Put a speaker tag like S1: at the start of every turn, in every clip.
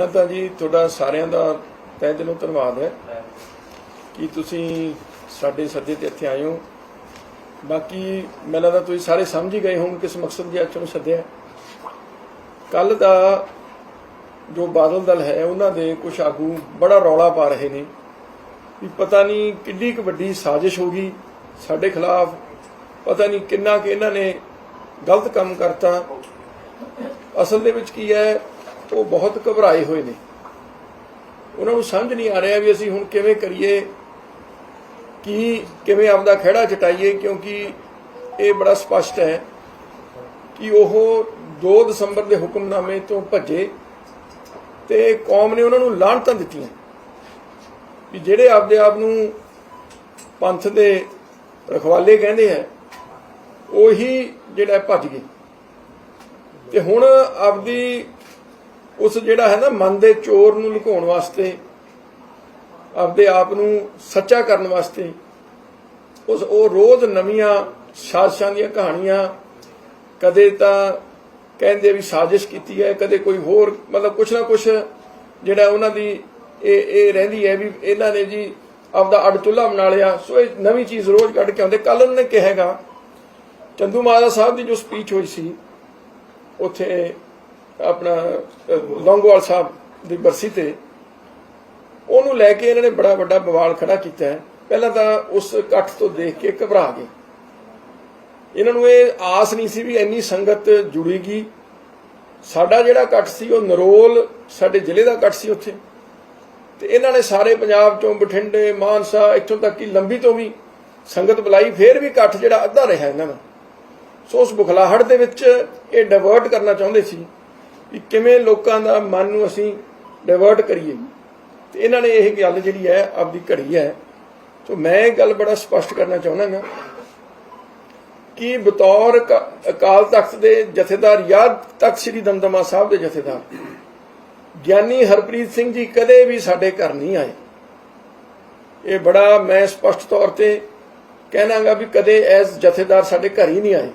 S1: ਪਹਿਲਾਂ ਤਾਂ ਜੀ ਤੁਹਾਡਾ ਸਾਰਿਆਂ ਦਾ ਤਹਿ ਦਿਲੋਂ ਧੰਨਵਾਦ ਹੈ ਕਿ ਤੁਸੀਂ ਸਾਡੇ ਸੱਦੇ ਤੇ ਇੱਥੇ ਆਏ ਹੋ। ਬਾਕੀ ਮੈਨੂੰ ਲੱਗਦਾ ਤੁਸੀਂ ਸਾਰੇ ਸਮਝ ਹੀ ਗਏ ਹੋਣ ਕਿਸ ਮਕਸਦ ਦੀ ਅੱਜ ਸੱਦਿਆ ਕੱਲ ਦਾ ਜੋ ਬਾਦਲ ਦਲ ਹੈ, ਉਹਨਾਂ ਦੇ ਕੁਝ ਆਗੂ ਬੜਾ ਰੌਲਾ ਪਾ ਰਹੇ ਨੇ ਵੀ ਪਤਾ ਨਹੀਂ ਕਿੰਨੀ ਕੁ ਵੱਡੀ ਸਾਜ਼ਿਸ਼ ਹੋ ਗਈ ਸਾਡੇ ਖਿਲਾਫ। ਪਤਾ ਨਹੀਂ ਕਿੰਨਾ ਕਿ ਇਹਨਾਂ ਨੇ ਗਲਤ ਕੰਮ ਕਰਤਾ। ਅਸਲ ਦੇ ਵਿੱਚ ਕੀ ਹੈ ਉਹ ਬਹੁਤ ਘਬਰਾਏ ਹੋਏ ਨੇ। ਉਹਨਾਂ ਨੂੰ ਸਮਝ ਨਹੀਂ ਆ ਰਿਹਾ ਵੀ ਅਸੀਂ ਹੁਣ ਕਿਵੇਂ ਕਰੀਏ, ਕੀ, ਕਿਵੇਂ ਆਪਦਾ ਖਿਹੜਾ ਚਟਾਈਏ ਕਿਉਂਕਿ ਇਹ ਬੜਾ ਸਪਸ਼ਟ ਹੈ ਕਿ ਉਹ 2 ਦਸੰਬਰ ਦੇ ਹੁਕਮਨਾਮੇ ਤੋਂ ਭੱਜੇ ਤੇ ਕੌਮ ਨੇ ਉਹਨਾਂ ਨੂੰ ਲਾਹਣਤਾਂ ਦਿੱਤੀਆਂ ਵੀ ਜਿਹੜੇ ਆਪਦੇ ਆਪ ਨੂੰ ਪੰਥ ਦੇ ਰਖਵਾਲੇ ਕਹਿੰਦੇ ਆ, ਉਹੀ ਜਿਹੜਾ ਭੱਜ ਗਏ। ਤੇ ਹੁਣ ਆਪਦੀ ਉਸ ਜਿਹੜਾ ਹੈ ਨਾ ਮਨ ਦੇ ਚੋਰ ਨੂੰ ਲੁਕਾਉਣ ਵਾਸਤੇ, ਆਪਦੇ ਆਪ ਨੂੰ ਸੱਚਾ ਕਰਨ ਵਾਸਤੇ, ਉਸ ਉਹ ਰੋਜ਼ ਨਵੀਆਂ ਸਾਜ਼ਿਸ਼ਾਂ ਦੀਆਂ ਕਹਾਣੀਆਂ, ਕਦੇ ਤਾਂ ਕਹਿੰਦੇ ਵੀ ਸਾਜ਼ਿਸ਼ ਕੀਤੀ ਹੈ, ਕਦੇ ਕੋਈ ਹੋਰ, ਮਤਲਬ ਕੁਛ ਨਾ ਕੁਛ ਜਿਹੜਾ ਉਹਨਾਂ ਦੀ ਇਹ ਇਹ ਰਹਿੰਦੀ ਹੈ ਵੀ ਇਹਨਾਂ ਨੇ ਜੀ ਆਪਦਾ ਅੱਡ ਬਣਾ ਲਿਆ, ਸੋ ਇਹ ਨਵੀਂ ਚੀਜ਼ ਰੋਜ਼ ਕੱਢ ਕੇ ਆਉਂਦੇ। ਕੱਲ ਉਹਨਾਂ ਨੇ ਕਿਹਾਗਾ ਚੰਦੂ ਮਹਾਰਾਜ ਸਾਹਿਬ ਦੀ ਜੋ ਸਪੀਚ ਹੋਈ ਸੀ, ਉੱਥੇ ਆਪਣਾ ਲੌਂਗੋਵਾਲ ਸਾਹਿਬ ਦੀ ਬਰਸੀ ਤੇ ਉਹਨੂੰ ਲੈ ਕੇ ਇਹਨਾਂ ਨੇ ਬੜਾ ਵੱਡਾ ਬਵਾਲ ਖੜਾ ਕੀਤਾ ਹੈ। ਪਹਿਲਾਂ ਤਾਂ ਉਸ ਇਕੱਠ ਤੋਂ ਦੇਖ ਕੇ ਘਬਰਾ ਗਏ। ਇਹਨਾਂ ਨੂੰ ਇਹ ਆਸ ਨਹੀਂ ਸੀ ਵੀ ਇੰਨੀ ਸੰਗਤ ਜੁੜੇਗੀ। ਸਾਡਾ ਜਿਹੜਾ ਇਕੱਠ ਸੀ, ਉਹ ਨਰੋਲ ਸਾਡੇ ਜ਼ਿਲ੍ਹੇ ਦਾ ਇਕੱਠ ਸੀ ਉੱਥੇ। ਤੇ ਇਹਨਾਂ ਨੇ ਸਾਰੇ ਪੰਜਾਬ ਚੋਂ ਬਠਿੰਡੇ, ਮਾਨਸਾ, ਇੱਥੋਂ ਤੱਕ ਕਿ ਲੰਬੀ ਤੋਂ ਵੀ ਸੰਗਤ ਬੁਲਾਈ, ਫੇਰ ਵੀ ਇਕੱਠ ਜਿਹੜਾ ਅੱਧਾ ਰਿਹਾ ਇਹਨਾਂ ਦਾ ਸੋ ਉਸ ਬੁਖਲਾਹਟ ਦੇ ਵਿੱਚ ਇਹ ਡਾਇਵਰਟ ਕਰਨਾ ਚਾਹੁੰਦੇ ਸੀ। ਕਿ ਕਿਵੇਂ ਲੋਕਾਂ ਦਾ ਮਨ ਨੂੰ ਅਸੀਂ ਡਾਇਵਰਟ ਕਰੀਏ। ਤੇ ਇਹਨਾਂ ਨੇ ਇਹ ਗੱਲ ਜਿਹੜੀ ਹੈ, ਆਪਦੀ ਘੜੀ ਹੈ, ਸੋ ਮੈਂ ਇਹ ਗੱਲ ਬੜਾ ਸਪਸ਼ਟ ਕਰਨਾ ਚਾਹੁੰਦਾ ਹਾਂ ਕਿ ਬਤੌਰ ਅਕਾਲ ਤਖਤ ਦੇ ਜਥੇਦਾਰ ਜਾਂ ਤਖਤ ਸ੍ਰੀ ਦਮਦਮਾ ਸਾਹਿਬ ਦੇ ਜਥੇਦਾਰ, ਗਿਆਨੀ ਹਰਪ੍ਰੀਤ ਸਿੰਘ ਜੀ ਕਦੇ ਵੀ ਸਾਡੇ ਘਰ ਨਹੀਂ ਆਏ। ਇਹ ਬੜਾ ਮੈਂ ਸਪਸ਼ਟ ਤੌਰ ਤੇ ਕਹਿਣਾਗਾ ਵੀ ਕਦੇ ਐਸ ਜਥੇਦਾਰ ਸਾਡੇ ਘਰ ਹੀ ਨਹੀਂ ਆਏ।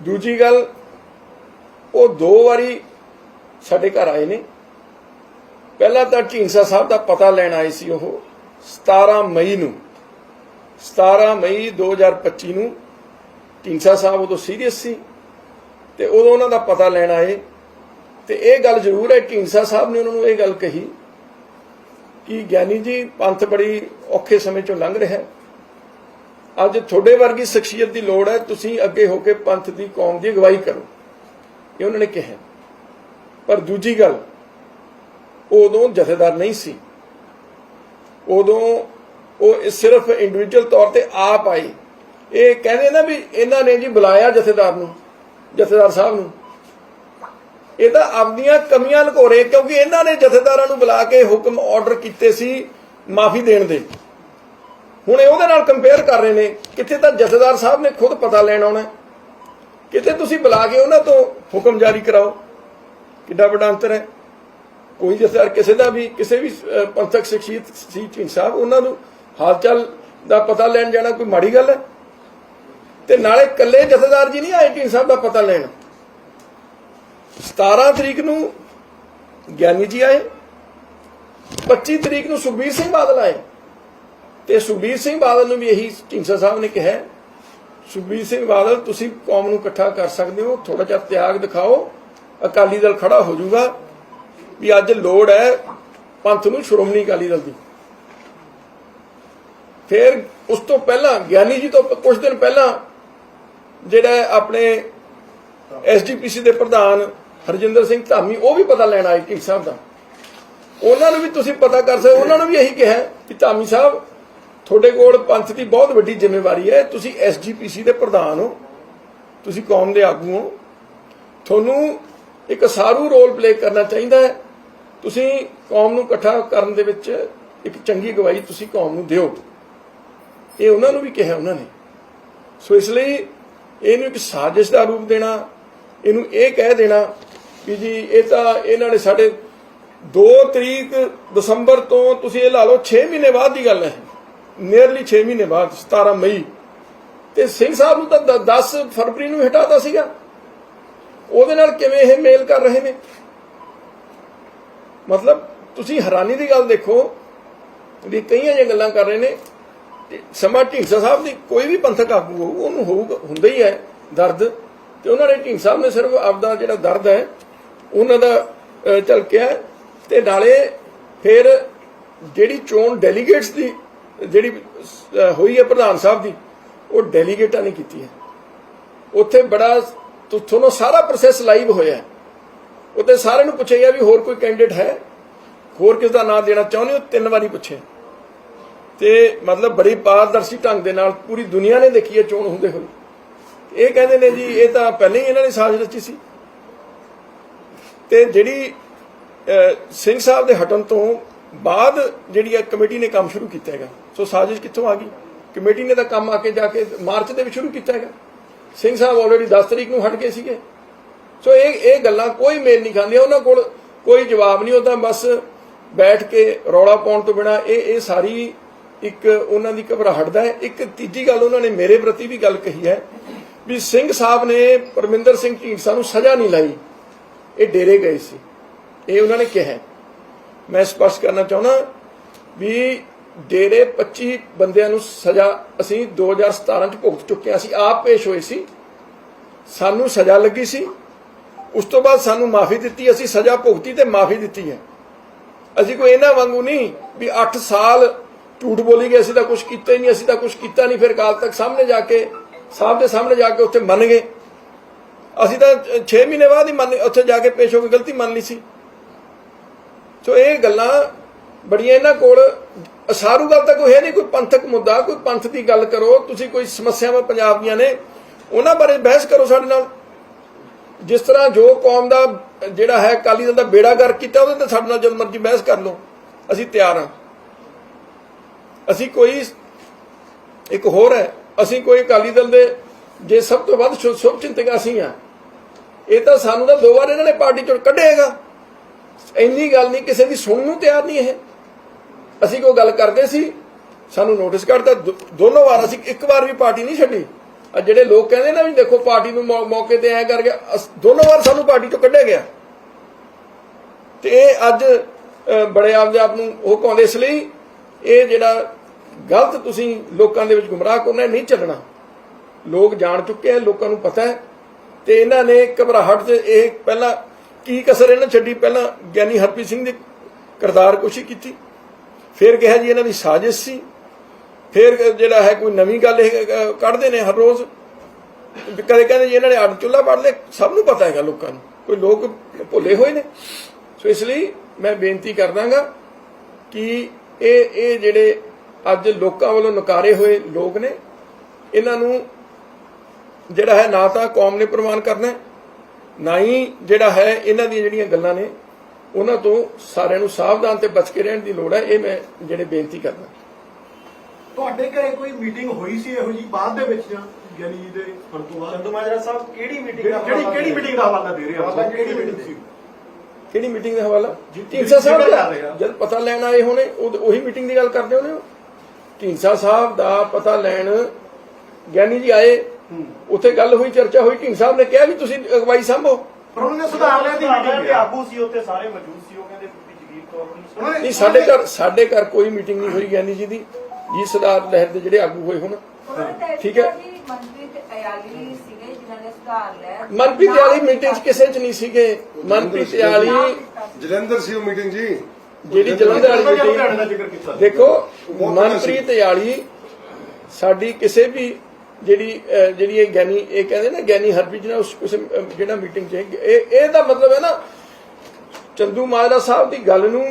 S1: ਦੂਜੀ ਗੱਲ ਉਹ ਦੋ ਵਾਰੀ ਸਾਡੇ ਘਰ ਆਏ ਨੇ। ਪਹਿਲਾਂ ਤਾਂ ਢੀਂਸਾ ਸਾਹਿਬ ਦਾ ਪਤਾ ਲੈਣ ਆਏ ਸੀ ਉਹ 17 ਮਈ ਨੂੰ। 17 ਮਈ 2025 ਨੂੰ ਢੀਂਸਾ ਸਾਹਿਬ ਉਦੋਂ ਸੀਰੀਅਸ ਸੀ ਤੇ ਉਦੋਂ ਉਹਨਾਂ ਦਾ ਪਤਾ ਲੈਣ ਆਏ। ਤੇ ਇਹ ਗੱਲ ਜ਼ਰੂਰ ਹੈ ਢੀਂਸਾ ਸਾਹਿਬ ਨੇ ਉਹਨਾਂ ਨੂੰ ਇਹ ਗੱਲ ਕਹੀ ਕਿ ਗਿਆਨੀ ਜੀ, ਪੰਥ ਬੜੀ ਔਖੇ ਸਮੇਂ ਚੋਂ ਲੰਘ ਰਿਹਾ ਹੈ। ਅੱਜ ਤੁਹਾਡੇ ਵਰਗੀ ਸ਼ਖਸੀਅਤ ਦੀ ਲੋੜ ਹੈ, ਤੁਸੀਂ ਅੱਗੇ ਹੋ ਕੇ ਪੰਥ ਦੀ ਕੌਮ ਦੀ ਅਗਵਾਈ ਕਰੋ। ਇਹ ਉਹਨਾਂ ਨੇ ਕਿਹਾ। ਪਰ ਦੂਜੀ ਗੱਲ, ਉਦੋਂ ਜਥੇਦਾਰ ਨਹੀਂ ਸੀ। ਉਦੋਂ ਉਹ ਸਿਰਫ ਇੰਡੀਵਿਜੂਅਲ ਤੌਰ ਤੇ ਆਪ ਆਏ। ਇਹ ਕਹਿੰਦੇ ਨਾ ਵੀ ਇਹਨਾਂ ਨੇ ਜੀ ਬੁਲਾਇਆ ਜਥੇਦਾਰ ਨੂੰ, ਜਥੇਦਾਰ ਸਾਹਿਬ ਨੂੰ। ਇਹ ਤਾਂ ਆਪਦੀਆਂ ਕਮੀਆਂ ਲੁਕੋ ਰਹੇ ਕਿਉਂਕਿ ਇਹਨਾਂ ਨੇ ਜਥੇਦਾਰਾਂ ਨੂੰ ਬੁਲਾ ਕੇ ਹੁਕਮ ਆਰਡਰ ਕੀਤੇ ਸੀ ਮਾਫੀ ਦੇਣ ਦੇ। ਹੁਣ ਇਹ ਉਹਦੇ ਨਾਲ ਕੰਪੇਅਰ ਕਰ ਰਹੇ ਨੇ, ਕਿੱਥੇ ਤਾਂ ਜਥੇਦਾਰ ਸਾਹਿਬ ਨੇ ਖੁਦ ਪਤਾ ਲੈਣ ਆਉਣਾ। ਕਿਤੇ ਤੁਸੀਂ ਬੁਲਾ ਕੇ ਉਹਨਾਂ ਤੋਂ ਹੁਕਮ ਜਾਰੀ ਕਰਾਓ? ਕਿੱਡਾ ਵੱਡਾ ਅੰਤਰ ਹੈ। ਕੋਈ ਜਥੇਦਾਰ ਕਿਸੇ ਦਾ ਵੀ, ਕਿਸੇ ਵੀ ਪੰਥਕ ਸ਼ਖਸੀਅਤ ਸੀ ਢੀਂਡ ਸਾਹਿਬ, ਉਹਨਾਂ ਨੂੰ ਹਾਲ ਚਾਲ ਦਾ ਪਤਾ ਲੈਣ ਜਾਣਾ ਕੋਈ ਮਾੜੀ ਗੱਲ ਹੈ? ਤੇ ਨਾਲੇ ਇਕੱਲੇ ਜਥੇਦਾਰ ਜੀ ਨਹੀਂ ਆਏ ਢੀਂਡ ਸਾਹਿਬ ਦਾ ਪਤਾ ਲੈਣ? 17 ਤਰੀਕ ਨੂੰ ਗਿਆਨੀ ਜੀ ਆਏ। 25 ਤਰੀਕ ਨੂੰ ਸੁਖਬੀਰ ਸਿੰਘ ਬਾਦਲ ਆਏ। ਤੇ ਸੁਖਬੀਰ ਸਿੰਘ ਬਾਦਲ ਨੂੰ ਵੀ ਇਹੀ ਢੀਂਡਸਾ ਸਾਹਿਬ ਨੇ ਕਿਹਾ ਸੁਖਬੀਰ ਸਿੰਘ ਬਾਦਲ, ਤੁਸੀਂ ਕੌਮ ਨੂੰ ਇਕੱਠਾ ਕਰ ਸਕਦੇ ਹੋ ਥੋੜਾ ਜਿਹਾ ਤਿਆਗ ਦਿਖਾਓ, ਅਕਾਲੀ ਦਲ ਖੜਾ ਹੋ ਜਾਊਗਾ। ਵੀ ਅੱਜ ਲੋੜ ਹੈ ਪੰਥ ਨੂੰ ਸ਼੍ਰੋਮਣੀ ਅਕਾਲੀ ਦਲ ਦੀ। ਫਿਰ ਉਸ ਤੋਂ ਪਹਿਲਾਂ, ਗਿਆਨੀ ਜੀ ਤੋਂ ਕੁਝ ਦਿਨ ਪਹਿਲਾਂ ਜਿਹੜਾ ਆਪਣੇ ਐਸਡੀਪੀਸੀ ਦੇ ਪ੍ਰਧਾਨ ਹਰਜਿੰਦਰ ਸਿੰਘ ਧਾਮੀ, ਉਹ ਵੀ ਪਤਾ ਲੈਣ ਆਏ ਢੀਂਡ ਸਾਹਿਬ ਦਾ। ਉਹਨਾਂ ਨੂੰ ਵੀ ਤੁਸੀਂ ਪਤਾ ਕਰ ਸਕਦੇ ਉਹਨਾਂ ਨੂੰ ਵੀ ਇਹੀ ਕਿਹਾ ਕਿ ਧਾਮੀ ਸਾਹਿਬ ਤੁਹਾਡੇ ਕੋਲ ਪੰਥ ਦੀ ਬਹੁਤ ਵੱਡੀ ਜ਼ਿੰਮੇਵਾਰੀ ਹੈ। ਤੁਸੀਂ ਐਸਜੀਪੀਸੀ ਦੇ ਪ੍ਰਧਾਨ ਹੋ। ਤੁਸੀਂ ਕੌਮ ਦੇ ਆਗੂ ਹੋ। ਤੁਹਾਨੂੰ ਇੱਕ ਸਾਰੂ ਰੋਲ ਪਲੇ ਕਰਨਾ ਚਾਹੀਦਾ ਹੈ। ਤੁਸੀਂ ਕੌਮ ਨੂੰ ਇਕੱਠਾ ਕਰਨ ਦੇ ਵਿੱਚ ਇੱਕ ਚੰਗੀ ਅਗਵਾਈ ਤੁਸੀਂ ਕੌਮ ਨੂੰ ਦਿਓ। ਇਹ ਉਹਨਾਂ ਨੂੰ ਵੀ ਕਿਹਾ ਉਹਨਾਂ ਨੇ। ਸੋ ਇਸ ਲਈ ਇਹਨੂੰ ਇੱਕ ਸਾਜ਼ਿਸ਼ ਦਾ ਰੂਪ ਦੇਣਾ, ਇਹਨੂੰ ਇਹ ਕਹਿ ਦੇਣਾ ਕਿ ਜੀ, ਇਹ ਤਾਂ ਇਹਨਾਂ ਨੇ ਸਾਡੇ 2 ਤਰੀਕ ਦਸੰਬਰ ਤੋਂ ਤੁਸੀਂ ਇਹ ਲਾ ਲਓ 6 ਮਹੀਨੇ ਬਾਅਦ ਦੀ ਗੱਲ ਹੈ। ਨੀਅਰਲੀ 6 ਮਹੀਨੇ ਬਾਅਦ 17 ਮਈ। ਤੇ ਸਿੰਘ ਸਾਹਿਬ ਨੂੰ ਤਾਂ 10 ਫਰਵਰੀ ਨੂੰ ਹਟਾਤਾ ਸੀਗਾ। ਉਹਦੇ ਨਾਲ ਕਿਵੇਂ ਇਹ ਮੇਲ ਕਰ ਰਹੇ ਨੇ? ਮਤਲਬ ਤੁਸੀਂ ਹੈਰਾਨੀ ਦੀ ਗੱਲ ਦੇਖੋ ਵੀ ਕਈਆਂ ਜਿਹੀਆਂ ਗੱਲਾਂ ਕਰ ਰਹੇ ਨੇ ਤੇ ਸਮਾਂ ਢੀਂਸਾ ਸਾਹਿਬ ਦੀ ਕੋਈ ਵੀ ਪੰਥਕ ਆਗੂ ਹੋਊ, ਉਹਨੂੰ ਹੋਊਗਾ, ਹੁੰਦਾ ਹੀ ਹੈ ਦਰਦ। ਤੇ ਉਹਨਾਂ ਨੇ ਢੀਂਸਾ ਸਾਹਿਬ ਨੇ ਸਿਰਫ ਆਪਦਾ ਜਿਹੜਾ ਦਰਦ ਹੈ, ਉਹਨਾਂ ਦਾ ਝਲਕਿਆ। ਤੇ ਨਾਲੇ ਫਿਰ ਜਿਹੜੀ ਚੋਣ ਡੈਲੀਗੇਟਸ ਦੀ ਜਿਹੜੀ ਹੋਈ ਹੈ ਪ੍ਰਧਾਨ ਸਾਹਿਬ ਦੀ, ਉਹ ਡੈਲੀਗੇਟਾਂ ਨੇ ਕੀਤੀ ਹੈ। ਉੱਥੇ ਬੜਾ ਤੁਹਾਨੂੰ ਸਾਰਾ ਪ੍ਰੋਸੈਸ ਲਾਈਵ ਹੋਇਆ ਹੈ। ਉੱਥੇ ਸਾਰਿਆਂ ਨੂੰ ਪੁੱਛਿਆ ਵੀ ਹੋਰ ਕੋਈ ਕੈਂਡੀਡੇਟ ਹੈ? ਹੋਰ ਕਿਸ ਦਾ ਨਾਮ ਦੇਣਾ ਚਾਹੁੰਦੇ ਹੋ? ਤਿੰਨ ਵਾਰੀ ਪੁੱਛਿਆ। ਤੇ ਮਤਲਬ ਬੜੀ ਪਾਰਦਰਸ਼ੀ ਢੰਗ ਦੇ ਨਾਲ ਪੂਰੀ ਦੁਨੀਆ ਨੇ ਦੇਖੀ ਹੈ ਚੋਣ ਹੁੰਦੇ ਹੋਏ। ਇਹ ਕਹਿੰਦੇ ਨੇ ਜੀ, ਇਹ ਤਾਂ ਪਹਿਲਾਂ ਹੀ ਇਹਨਾਂ ਨੇ ਸਾਜ਼ਿਸ਼ ਰਚੀ ਸੀ। ਤੇ ਜਿਹੜੀ ਸਿੰਘ ਸਾਹਿਬ ਦੇ ਹਟਣ ਤੋਂ ਬਾਅਦ ਜਿਹੜੀ ਇਹ ਕਮੇਟੀ ਨੇ ਕੰਮ ਸ਼ੁਰੂ ਕੀਤਾ ਹੈਗਾ। ਸੋ ਸਾਜ਼ਿਸ਼ ਕਿੱਥੋਂ ਆ ਗਈ? ਕਮੇਟੀ ਨੇ ਤਾਂ ਕੰਮ ਆ ਕੇ ਜਾ ਕੇ ਮਾਰਚ ਦੇ ਵਿੱਚ ਸ਼ੁਰੂ ਕੀਤਾ ਹੈਗਾ। ਸਿੰਘ ਸਾਹਿਬ ਆਲਰੇਡੀ 10 ਤਰੀਕ ਨੂੰ ਹਟ ਗਏ ਸੀਗੇ। ਸੋ ਇਹ ਇਹ ਗੱਲਾਂ ਕੋਈ ਮੇਲ ਨਹੀਂ ਖਾਂਦੀਆਂ। ਉਹਨਾਂ ਕੋਲ ਕੋਈ ਜਵਾਬ ਨਹੀਂ। ਉਹ ਬਸ ਬੈਠ ਕੇ ਰੌਲਾ ਪਾਉਣ ਤੋਂ ਬਿਨਾ ਇਹ ਇਹ ਸਾਰੀ ਇੱਕ ਉਹਨਾਂ ਦੀ ਘਬਰਾਹਟ ਦਾ ਹੈ। ਇੱਕ ਤੀਜੀ ਗੱਲ ਉਹਨਾਂ ਨੇ ਮੇਰੇ ਪ੍ਰਤੀ ਵੀ ਗੱਲ ਕਹੀ ਹੈ ਵੀ ਸਿੰਘ ਸਾਹਿਬ ਨੇ ਪਰਮਿੰਦਰ ਸਿੰਘ ਢੀਂਡਸਾ ਨੂੰ ਸਜ਼ਾ ਨਹੀਂ ਲਾਈ। ਇਹ ਡੇਰੇ ਗਏ ਸੀ। ਇਹ ਉਹਨਾਂ ਨੇ ਕਿਹਾ ਮੈਂ ਸਪਸ਼ਟ ਕਰਨਾ ਚਾਹੁੰਦਾ ਵੀ ਡੇਰੇ 25 ਬੰਦਿਆਂ ਨੂੰ ਸਜ਼ਾ ਅਸੀਂ 2017 ਚ ਭੁਗਤ ਚੁੱਕੇ ਹਾਂ। ਅਸੀਂ ਆਪ ਪੇਸ਼ ਹੋਏ ਸੀ। ਸਾਨੂੰ ਸਜ਼ਾ ਲੱਗੀ ਸੀ। ਉਸ ਤੋਂ ਬਾਅਦ ਸਾਨੂੰ ਮਾਫੀ ਦਿੱਤੀ। ਅਸੀਂ ਸਜ਼ਾ ਭੁਗਤੀ ਤੇ ਮਾਫੀ ਦਿੱਤੀ ਹੈ। ਅਸੀਂ ਕੋਈ ਇਹਨਾਂ ਵਾਂਗੂ ਨਹੀਂ ਵੀ 8 ਸਾਲ ਝੂਠ ਬੋਲੀ ਗਏ। ਅਸੀਂ ਤਾਂ ਕੁਝ ਕੀਤਾ ਹੀ ਨਹੀਂ। ਅਸੀਂ ਤਾਂ ਕੁਝ ਕੀਤਾ ਨਹੀਂ। ਫਿਰ ਕਾਲ ਤੱਕ ਸਾਹਮਣੇ ਜਾ ਕੇ, ਸਾਹਿਬ ਦੇ ਸਾਹਮਣੇ ਜਾ ਕੇ ਉੱਥੇ ਮੰਨ ਗਏ। ਅਸੀਂ ਤਾਂ 6 ਮਹੀਨੇ ਬਾਅਦ ਹੀ ਮੰਨ ਉੱਥੇ ਜਾ ਕੇ ਪੇਸ਼ ਹੋ ਕੇ ਗਲਤੀ ਮੰਨ ਲਈ ਸੀ। ਸੋ ਇਹ ਗੱਲਾਂ ਬੜੀਆਂ ਇਹਨਾਂ ਕੋਲ ਅਸਾਰੂ ਗੱਲ ਤਾਂ ਕੋਈ ਹੈ ਨਹੀਂ, ਕੋਈ ਪੰਥਕ ਮੁੱਦਾ, ਕੋਈ ਪੰਥ ਦੀ ਗੱਲ ਕਰੋ, ਤੁਸੀਂ ਕੋਈ ਸਮੱਸਿਆਵਾਂ ਪੰਜਾਬ ਦੀਆਂ ਨੇ, ਉਹਨਾਂ ਬਾਰੇ ਬਹਿਸ ਕਰੋ ਸਾਡੇ ਨਾਲ। ਜਿਸ ਤਰ੍ਹਾਂ ਜੋ ਕੌਮ ਦਾ ਜਿਹੜਾ ਹੈ, ਅਕਾਲੀ ਦਲ ਦਾ ਬੇੜਾਗਰ ਕੀਤਾ, ਉਹਦੇ ਤੇ ਸਾਡੇ ਨਾਲ ਜਦ ਮਰਜ਼ੀ ਬਹਿਸ ਕਰ ਲਓ। ਅਸੀਂ ਤਿਆਰ ਹਾਂ। ਅਸੀਂ ਕੋਈ ਇੱਕ ਹੋਰ ਹੈ, ਅਸੀਂ ਕੋਈ ਅਕਾਲੀ ਦਲ ਦੇ, ਜੇ ਸਭ ਤੋਂ ਵੱਧ ਸ਼ੁਭ ਚਿੰਤਕ ਅਸੀਂ ਆ ਇਹ ਤਾਂ ਸਾਨੂੰ ਤਾਂ ਦੋ ਵਾਰ ਇਹਨਾਂ ਨੇ ਪਾਰਟੀ ਚੋਂ ਕੱਢਿਆਗਾ ਇੰਨੀ ਗੱਲ ਨਹੀਂ, ਕਿਸੇ ਦੀ ਸੁਣਨ ਨੂੰ ਤਿਆਰ ਨਹੀਂ ਇਹ। ਅਸੀਂ ਕੋਈ ਗੱਲ ਕਰਦੇ ਸੀ, ਸਾਨੂੰ ਨੋਟਿਸ ਕੱਢਦਾ, ਦੋ- ਦੋਨੋਂ ਵਾਰ ਅਸੀਂ ਇੱਕ ਵਾਰ ਵੀ ਪਾਰਟੀ ਨਹੀਂ ਛੱਡੀ। ਆ ਜਿਹੜੇ ਲੋਕ ਕਹਿੰਦੇ ਨਾ ਵੀ ਦੇਖੋ ਪਾਰਟੀ ਨੂੰ ਮੌ- ਮੌਕੇ ਤੇ ਐ ਕਰ ਗਿਆ, ਅਸ- ਦੋਨੋਂ ਵਾਰ ਸਾਨੂੰ ਪਾਰਟੀ ਤੋਂ ਕੱਢਿਆ ਗਿਆ। ਤੇ ਇਹ ਅੱਜ ਬੜੇ ਆਪਦੇ ਆਪ ਨੂੰ ਉਹ ਕਹਿੰਦੇ ਇਸ ਲਈ, ਇਹ ਜਿਹੜਾ ਗਲਤ ਤੁਸੀਂ ਲੋਕਾਂ ਦੇ ਵਿੱਚ ਗੁੰਮਰਾਹ ਕਰਨਾ ਨਹੀਂ ਚੱਲਣਾ। ਲੋਕ ਜਾਣ ਚੁੱਕੇ ਆ ਲੋਕਾਂ ਨੂੰ ਪਤਾ ਹੈ। ਤੇ ਇਹਨਾਂ ਨੇ ਘਬਰਾਹਟ ਤੇ ਇਹ ਪਹਿਲਾਂ ਕੀ ਕਸਰ ਇਹਨਾਂ ਛੱਡੀ? ਪਹਿਲਾਂ ਗਿਆਨੀ ਹਰਪ੍ਰੀਤ ਸਿੰਘ ਦੀ ਕਰਤਾਰ ਕੁਸ਼ੀ ਕੀਤੀ। ਫਿਰ ਕਿਹਾ ਜੀ ਇਹਨਾਂ ਦੀ ਸਾਜ਼ਿਸ਼ ਸੀ। ਫਿਰ ਜਿਹੜਾ ਹੈ ਕੋਈ ਨਵੀਂ ਗੱਲ ਇਹ ਕੱਢਦੇ ਨੇ ਹਰ ਰੋਜ਼। ਕਦੇ ਕਹਿੰਦੇ ਜੀ ਇਹਨਾਂ ਨੇ ਅੱਡ ਚੁੱਲਾ ਪੜ ਲਿਆ। ਸਭ ਨੂੰ ਪਤਾ ਹੈਗਾ ਲੋਕਾਂ ਨੂੰ। ਕੋਈ ਲੋਕ ਭੁੱਲੇ ਹੋਏ ਨੇ। ਸੋ ਇਸ ਲਈ ਮੈਂ ਬੇਨਤੀ ਕਰਦਾਗਾ ਕਿ ਇਹ ਇਹ ਜਿਹੜੇ ਅੱਜ ਲੋਕਾਂ ਵੱਲੋਂ ਨਕਾਰੇ ਹੋਏ ਲੋਕ ਨੇ ਇਹਨਾਂ ਨੂੰ ਜਿਹੜਾ ਹੈ ਨਾ ਤਾਂ ਕੌਮ ਨੇ ਪ੍ਰਮਾਣ ਕਰਨਾ ਹੈ, ਨਾ ਹੀ ਜਿਹੜਾ ਹੈ ਇਹਨਾਂ ਦੀਆਂ ਜਿਹੜੀਆਂ ਗੱਲਾਂ ਨੇ ਉਹਨਾਂ ਤੋਂ ਸਾਰਿਆਂ ਨੂੰ ਸਾਵਧਾਨ ਤੇ ਬਚ ਕੇ ਰਹਿਣ ਦੀ ਲੋੜ ਹੈ ਇਹ ਮੈਂ ਜਿਹੜੇ ਬੇਨਤੀ ਕਰਦਾ।
S2: ਤੁਹਾਡੇ ਘਰੇ ਕੋਈ ਮੀਟਿੰਗ ਹੋਈ ਸੀ ਇਹੋ ਜੀ ਬਾਅਦ ਦੇ ਵਿੱਚ ਜਾਂ ਯਾਨੀ ਜੀ ਦੇ ਫੜ ਤੋਂ ਬਾਅਦ?
S3: ਸਾਹਿਬ ਕਿਹੜੀ ਮੀਟਿੰਗ ਦਾ
S2: ਜਿਹੜੀ ਕਿਹੜੀ ਮੀਟਿੰਗ ਦਾ ਹਵਾਲਾ ਦੇ ਰਹੇ
S3: ਹਵਾਲਾ
S2: ਆ
S3: ਕਿਹੜੀ
S2: ਕਿਹੜੀ ਮੀਟਿੰਗ ਸੀ?
S1: ਕਿਹੜੀ ਮੀਟਿੰਗ ਦਾ ਹਵਾਲਾ?
S2: ਜੀ-
S1: ਢੀਂਸਾ ਸਾਹਿਬ। ਜਦ ਪਤਾ ਲੈਣ ਆਏ ਹੋਣੇ ਉਹੀ ਮੀਟਿੰਗ ਦੀ ਗੱਲ ਕਰਦੇ ਹੋਣੇ। ਢੀਂਸਾ ਸਾਹਿਬ ਦਾ ਪਤਾ ਲੈਣ ਗਿਆਨੀ ਜੀ ਆਏ ਉੱਥੇ ਗੱਲ ਹੋਈ ਚਰਚਾ ਹੋਈ ਢੀਂਸਾ ਸਾਹਿਬ ਨੇ ਕਿਹਾ ਵੀ ਤੁਸੀਂ ਅਗਵਾਈ ਸੰਭੋ।
S2: ਪਰ ਉਹਨਾਂ ਨੇ ਸੁਧਾਰ ਲਿਆ ਦੀ ਮੀਟਿੰਗ
S3: ਦੇ ਆਗੂ ਸੀ ਉੱਥੇ ਸਾਰੇ ਮੌਜੂਦ ਸੀ ਉਹ ਕਹਿੰਦੇ ਜਗੀਰ ਕੌਰ ਨੂੰ
S1: ਨਹੀਂ ਸਾਡੇ ਘਰ ਸਾਡੇ ਘਰ ਕੋਈ ਮੀਟਿੰਗ ਨਹੀਂ ਹੋਈ ਗਿਆਨੀ ਜੀ ਦੀ। ਜੀ ਸਰਦਾਰ ਲਹਿਰ ਦੇ ਜਿਹੜੇ ਆਗੂ ਹੋਏ ਹੁਣ। ਠੀਕ ਹੈ।
S4: ਮਨਪ੍ਰੀਤ ਸੁਧਾਰ
S1: ਵਾਲੀ ਮੀਟਿੰਗ 'ਚ ਕਿਸੇ 'ਚ ਨਹੀਂ ਸੀਗੇ। ਮਨਪ੍ਰੀਤ ਵਾਲੀ
S5: ਜਲੰਧਰ ਸੀ ਉਹ ਮੀਟਿੰਗ ਜੀ।
S1: ਜਿਹੜੀ ਜਲੰਧਰ ਵਾਲੀ ਮੀਟਿੰਗ
S2: ਜ਼ਿਕਰ ਕੀਤਾ
S1: ਦੇਖੋ ਮਨਪ੍ਰੀਤ ਵਾਲੀ ਸਾਡੀ ਕਿਸੇ ਵੀ ਜਿਹੜੀ ਜਿਹੜੀ ਇਹ ਗਿਆਨੀ, ਇਹ ਕਹਿੰਦੇ ਨਾ ਗਿਆਨੀ ਹਰਪ੍ਰੀਤ ਨਾਲ ਉਸ ਕਿਸੇ ਜਿਹੜਾ ਮੀਟਿੰਗ 'ਚ ਇਹ ਇਹ ਦਾ ਮਤਲਬ ਹੈ ਨਾ, ਚੰਦੂ ਮਾਜਰਾ ਸਾਹਿਬ ਦੀ ਗੱਲ ਨੂੰ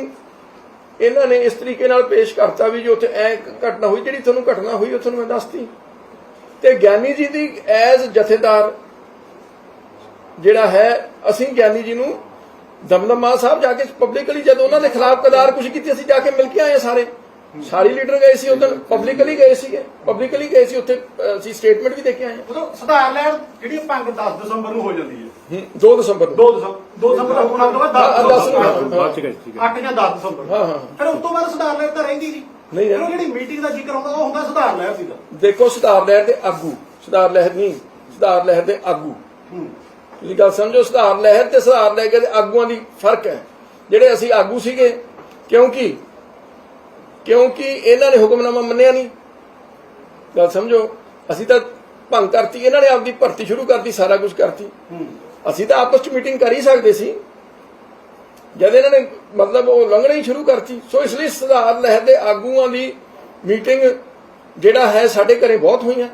S1: ਇਹਨਾਂ ਨੇ ਇਸ ਤਰੀਕੇ ਨਾਲ ਪੇਸ਼ ਕਰਤਾ ਵੀ ਜੋ ਉੱਥੇ ਐ ਘਟਨਾ ਹੋਈ, ਜਿਹੜੀ ਤੁਹਾਨੂੰ ਘਟਨਾ ਹੋਈ, ਉਹ ਤੁਹਾਨੂੰ ਮੈਂ ਦੱਸਤੀ। ਤੇ ਗਿਆਨੀ ਜੀ ਦੀ ਐਜ਼ ਜਥੇਦਾਰ ਜਿਹੜਾ ਹੈ, ਅਸੀਂ ਗਿਆਨੀ ਜੀ ਨੂੰ ਦਮਦਮਾ ਸਾਹਿਬ ਜਾ ਕੇ ਪਬਲਿਕਲੀ ਜਦੋਂ ਉਹਨਾਂ ਦੇ ਖਿਲਾਫ ਕਦਾਰ ਕੁਝ ਕੀਤੀ, ਅਸੀਂ ਜਾ ਕੇ ਮਿਲ ਕੇ ਆਏ ਸਾਰੇ। ਸਾਰੇ ਲੀਡਰ ਗਏ ਸੀ ਉਦੋਂ ਪਬਲਿਕਲੀ ਗਏ ਸੀਗੇ ਪਬਲਿਕਲੀ ਗਏ ਸੀ ਉੱਥੇ ਅਸੀਂ ਸਟੇਟਮੈਂਟ ਵੀ ਦੇ ਕੇ ਆਏ ਹਾਂ।
S2: ਉਦੋਂ ਸੁਧਾਰ ਲੈਣ ਜਿਹੜੀ ਭੰਗ 10 ਦਸੰਬਰ ਨੂੰ ਹੋ ਜਾਂਦੀ ਹੈ।
S1: ਹੂੰ, 2 ਦਸੰਬਰ ਨੂੰ।
S2: 2 ਦਸੰਬਰ 2 ਦਸੰਬਰ ਦਾ ਹੋਣਾ ਤੋਂ ਬਾਅਦ
S1: ਹਾਂ,
S2: 10
S1: ਦਸ ਨੂੰ,
S2: ਦਸੰਬਰ
S1: ਹਾਂ।
S2: 8 ਜਾਂ 10 ਦਸੰਬਰ
S1: ਹਾਂ, ਹਾਂ।
S2: ਫਿਰ ਉਸ ਤੋਂ ਬਾਅਦ ਸੁਧਾਰ ਲੈਣ ਤਾਂ ਰਹਿੰਦੀ ਨਹੀਂ
S1: ਨਹੀਂ
S2: ਫਿਰ ਜਿਹੜੀ ਮੀਟਿੰਗ ਦਾ ਜ਼ਿਕਰ ਹੁੰਦਾ ਉਹ ਹੁੰਦਾ ਸੁਧਾਰ ਲੈਣ ਸੀਗਾ।
S1: ਦੇਖੋ ਸੁਧਾਰ ਲਹਿਰ ਦੇ ਆਗੂ ਸੁਧਾਰ ਲਹਿਰ ਨਹੀਂ ਸੁਧਾਰ ਲਹਿਰ ਦੇ ਆਗੂ।
S2: ਹੂੰ।
S1: ਤੁਸੀਂ ਗੱਲ ਸਮਝੋ ਸੁਧਾਰ ਲਹਿਰ ਤੇ ਸੁਧਾਰ ਲਹਿਰ ਦੇ ਆਗੂਆਂ ਦੀ ਫ਼ਰਕ ਹੈ। ਜਿਹੜੇ ਅਸੀਂ ਆਗੂ ਸੀਗੇ ਕਿਉਂਕਿ ਕਿਉਂਕਿ ਇਹਨਾਂ ਨੇ ਹੁਕਮਨਾਮਾ ਮੰਨਿਆ ਨਹੀਂ। ਗੱਲ ਸਮਝੋ ਅਸੀਂ ਤਾਂ ਭੰਗ ਕਰਤੀ ਇਹਨਾਂ ਨੇ ਆਪਦੀ ਭਰਤੀ ਸ਼ੁਰੂ ਕਰਤੀ ਸਾਰਾ ਕੁਝ ਕਰਤੀ। ਅਸੀਂ ਤਾਂ ਆਪਸ ਚ ਮੀਟਿੰਗ ਕਰ ਹੀ ਸਕਦੇ ਸੀ। ਜਦ ਇਹਨਾਂ ਨੇ ਮਤਲਬ ਉਹ ਲੰਘਣਾ ਹੀ ਸ਼ੁਰੂ ਕਰਤੀ। ਸੋ ਇਸ ਲਈ ਸੁਧਾਰ ਲਹਿਰ ਦੇ ਆਗੂਆਂ ਦੀ ਮੀਟਿੰਗ ਜਿਹੜਾ ਹੈ ਸਾਡੇ ਘਰੇ ਬਹੁਤ ਹੋਈਆਂ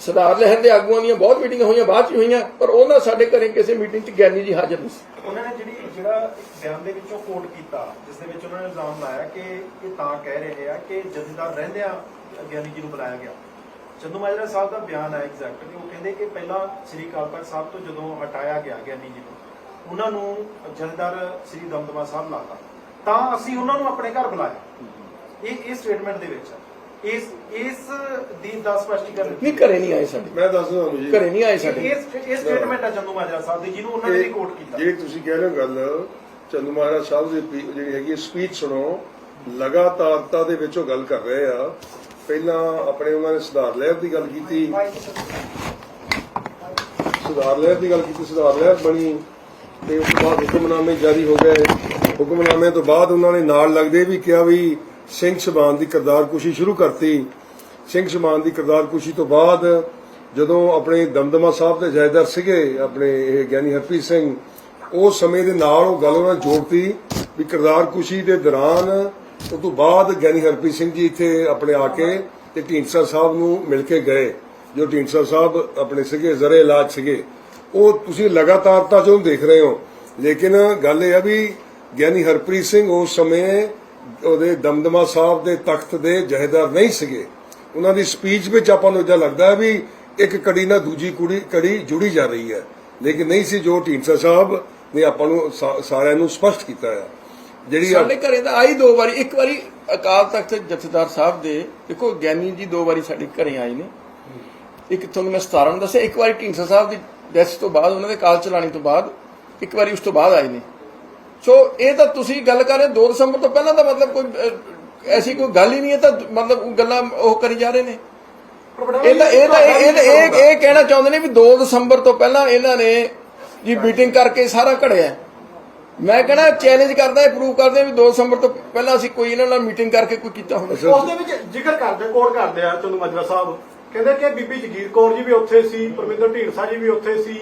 S1: ਸਰਦਾਰ ਲਹਿਰ ਦੇ ਆਗੂਆਂ ਦੀਆਂ ਬਹੁਤ ਮੀਟਿੰਗਾਂ ਹੋਈਆਂ, ਬਾਅਦ ਚ ਹੋਈਆਂ, ਪਰ ਉਹਨਾਂ ਸਾਡੇ ਘਰੇ ਕਿਸੇ ਮੀਟਿੰਗ 'ਚ ਗਿਆਨੀ ਜੀ ਹਾਜ਼ਰ ਨਹੀਂ ਸੀ।
S3: ਉਹਨਾਂ ਨੇ ਜਿਹੜੀ ਜਿਹੜਾ ਬਿਆਨ ਦੇ ਵਿੱਚੋਂ ਕੋਟ ਕੀਤਾ, ਜਿਸ ਦੇ ਵਿੱਚ ਉਹਨਾਂ ਨੇ ਇਲਜ਼ਾਮ ਲਾਇਆ ਕਿ ਇਹ ਤਾਂ ਕਹਿ ਰਹੇ ਆ ਕਿ ਜਥੇਦਾਰ ਰਹਿੰਦਿਆਂ ਗਿਆਨੀ ਜੀ ਨੂੰ ਬੁਲਾਇਆ ਗਿਆ। ਚੰਦੂ ਮਾਜਰਾ ਸਾਹਿਬ ਦਾ ਬਿਆਨ ਹੈ ਐਗਜ਼ੈਕਟ ਕਿ ਉਹ ਕਹਿੰਦੇ ਕਿ ਪਹਿਲਾਂ ਸ੍ਰੀ ਅਕਾਲ ਤਖਤ ਸਾਹਿਬ ਤੋਂ ਜਦੋਂ ਹਟਾਇਆ ਗਿਆ ਗਿਆਨੀ ਜੀ ਨੂੰ, ਉਹਨਾਂ ਨੂੰ ਜਥੇਦਾਰ ਸ੍ਰੀ ਦਮਦਮਾ ਸਾਹਿਬ ਲਾਤਾ। ਤਾਂ ਅਸੀਂ ਉਹਨਾਂ ਨੂੰ ਆਪਣੇ ਘਰ ਬੁਲਾਇਆ। ਇਹ ਇਹ ਸਟੇਟਮੈਂਟ ਦੇ ਵਿੱਚ ਹੈ। ਇਸ ਇਸ ਦੀ ਦਾ ਸਪਸ਼ਟੀਕਰਨ
S1: ਨਹੀਂ ਘਰੇ ਨਹੀਂ ਆਏ ਸਾਡੇ।
S5: ਮੈਂ ਦੱਸ ਦਵਾਂ ਜੀ।
S1: ਘਰੇ ਨਹੀਂ ਆਏ ਸਾਡੇ।
S3: ਇਸ ਇਹ ਸਟੇਟਮੈਂਟ ਹੈ ਚੰਦੂ ਮਾਜਰਾ ਸਾਹਿਬ ਦੀ ਜਿਹਨੂੰ ਉਹਨਾਂ ਨੇ ਵੀ ਕੋਟ ਕੀਤਾ।
S5: ਜਿਹੜੀ ਤੁਸੀਂ ਕਹਿ ਰਹੇ ਹੋ ਗੱਲ ਚੰਦੂ ਮਹਾਰਾਜ ਸਾਹਿਬ ਦੀ ਪੀ- ਜਿਹੜੀ ਹੈਗੀ ਸਪੀਚ ਸੁਣੋ ਲਗਾਤਾਰਤਾ ਦੇ ਵਿੱਚ ਉਹ ਗੱਲ ਕਰ ਰਹੇ ਆ। ਪਹਿਲਾਂ ਆਪਣੇ ਉਹਨਾਂ ਨੇ ਸੁਧਾਰ ਲਹਿਰ ਦੀ ਗੱਲ ਕੀਤੀ। ਸੁਧਾਰ ਲਹਿਰ ਦੀ ਗੱਲ ਕੀਤੀ ਸੁਧਾਰ ਲਹਿਰ ਬਣੀ। ਤੇ ਉਸ ਤੋਂ ਬਾਅਦ ਹੁਕਮਨਾਮੇ ਜਾਰੀ ਹੋ ਗਏ। ਹੁਕਮਨਾਮੇ ਤੋਂ ਬਾਅਦ ਉਹਨਾਂ ਨੇ ਨਾਲ ਲੱਗਦੇ ਵੀ ਕਿਹਾ ਵੀ ਸਿੰਘ ਸਭਾਨ ਦੀ ਕਿਰਦਾਰਕੁਸ਼ੀ ਸ਼ੁਰੂ ਕਰਤੀ। ਸਿੰਘ ਸਭਾਨ ਦੀ ਕਿਰਦਾਰਕੁਸ਼ੀ ਤੋਂ ਬਾਅਦ ਜਦੋਂ ਆਪਣੇ ਦਮਦਮਾ ਸਾਹਿਬ ਦੇ ਜਾਇਦਾਰ ਸੀਗੇ, ਆਪਣੇ ਇਹ ਗਿਆਨੀ ਹਰਪ੍ਰੀਤ ਸਿੰਘ, ਉਸ ਸਮੇਂ ਦੇ ਨਾਲ ਉਹ ਗੱਲ ਉਹਨਾਂ ਨੇ ਜੋੜਤੀ ਵੀ ਕਿਰਦਾਰਕੁਸ਼ੀ ਦੇ ਦੌਰਾਨ ਉਹ ਤੋਂ ਬਾਅਦ ਗਿਆਨੀ ਹਰਪ੍ਰੀਤ ਸਿੰਘ ਜੀ ਇੱਥੇ ਆਪਣੇ ਆ ਕੇ ਤੇ ਢੀਂਡਸਾ ਸਾਹਿਬ ਨੂੰ ਮਿਲ ਕੇ ਗਏ। ਜੋ ਢੀਂਡਸਾ ਸਾਹਿਬ ਆਪਣੇ ਸੀਗੇ, ਜ਼ਰੇ ਇਲਾਜ ਸੀਗੇ। ਉਹ ਤੁਸੀਂ ਲਗਾਤਾਰਤਾ ਚੋਂ ਦੇਖ ਰਹੇ ਹੋ, ਲੇਕਿਨ ਗੱਲ ਇਹ ਆ ਵੀ ਗਿਆਨੀ ਹਰਪ੍ਰੀਤ ਸਿੰਘ ਉਸ ਸਮੇਂ ਉਹਦੇ ਦਮਦਮਾ ਸਾਹਿਬ ਦੇ ਤਖਤ ਦੇ ਜਹੇਦਾਰ ਨਹੀਂ ਸੀਗੇ। ਉਹਨਾਂ ਦੀ ਸਪੀਚ ਵਿੱਚ ਆਪਾਂ ਨੂੰ ਇਦਾਂ ਲੱਗਦਾ ਵੀ ਇੱਕ ਕੜੀ ਨਾਲ ਦੂਜੀ ਕੁੜੀ ਕੜੀ ਜੁੜੀ ਜਾ ਰਹੀ ਹੈ। ਲੇਕਿਨ ਨਹੀਂ ਸੀ, ਜੋ ਢੀਂਡਸਾ ਸਾਹਿਬ ਨੇ ਆਪਾਂ ਨੂੰ ਸਾਰਿਆਂ ਨੂੰ ਸਪਸ਼ਟ ਕੀਤਾ ਹੈ ਜਿਹੜੀ
S1: ਸਾਡੇ ਘਰੇ ਤਾਂ ਆਈ ਦੋ ਵਾਰੀ। ਇੱਕ ਵਾਰੀ ਅਕਾਲ ਤਖਤ ਜਥੇਦਾਰ ਸਾਹਿਬ ਦੇ, ਦੇਖੋ ਗਿਆਨੀ ਜੀ ਦੋ ਵਾਰੀ ਸਾਡੇ ਘਰੇ ਆਏ ਨੇ। ਇੱਕ ਤੁਹਾਨੂੰ ਮੈਂ 17 ਨੂੰ ਦੱਸਿਆ, ਇੱਕ ਵਾਰੀ ਢੀਂਡਸਾ ਸਾਹਿਬ ਦੀ ਡੈਥ ਤੋਂ ਬਾਅਦ, ਉਹਨਾਂ ਦੇ ਕਾਲ ਚਲਾਣੀ ਤੋਂ ਬਾਅਦ, ਇੱਕ ਵਾਰੀ ਉਸ ਤੋਂ ਬਾਅਦ ਆਏ ਨੇ। ਸੋ ਇਹ ਤਾਂ ਤੁਸੀਂ ਗੱਲ ਕਰ ਰਹੇ 2 ਦਸੰਬਰ ਤੋਂ ਪਹਿਲਾਂ ਤਾਂ ਮਤਲਬ ਕੋਈ ਐਸੀ ਕੋਈ ਗੱਲ ਹੀ ਨਹੀਂ ਹੈ ਤਾਂ ਮਤਲਬ ਗੱਲਾਂ ਉਹ ਕਰੀ ਜਾ ਰਹੇ ਨੇ। ਇਹ ਤਾਂ ਇਹ ਤਾਂ ਇਹ ਇਹ- ਕਹਿਣਾ ਚਾਹੁੰਦੇ ਨੇ ਵੀ 2 ਦਸੰਬਰ ਤੋਂ ਪਹਿਲਾਂ ਇਹਨਾਂ ਨੇ ਜੀ ਮੀਟਿੰਗ ਕਰਕੇ ਸਾਰਾ ਘੜਿਆ। ਮੈਂ ਕਹਿੰਦਾ ਚੈਲੰਜ ਕਰਦਾ ਇਹ ਪ੍ਰੂਵ ਕਰਦੇ ਵੀ 2 ਦਸੰਬਰ ਤੋਂ ਪਹਿਲਾਂ ਅਸੀਂ ਕੋਈ ਇਹਨਾਂ ਨਾਲ ਮੀਟਿੰਗ ਕਰਕੇ ਕੋਈ ਕੀਤਾ ਹੋਵੇ।
S2: ਉਸ ਦੇ ਵਿੱਚ ਜ਼ਿਕਰ ਕਰਦੇ ਕੋਟ ਕਰਦੇ ਆ ਚੰਦੂ ਮਾਜਰਾ ਸਾਹਿਬ। ਕਹਿੰਦੇ ਕਿ ਬੀਬੀ ਜਗੀਰ ਕੌਰ ਜੀ ਵੀ ਉੱਥੇ ਸੀ ਪਰਮਿੰਦਰ ਢੀਂਡਸਾ ਜੀ ਵੀ ਉੱਥੇ ਸੀ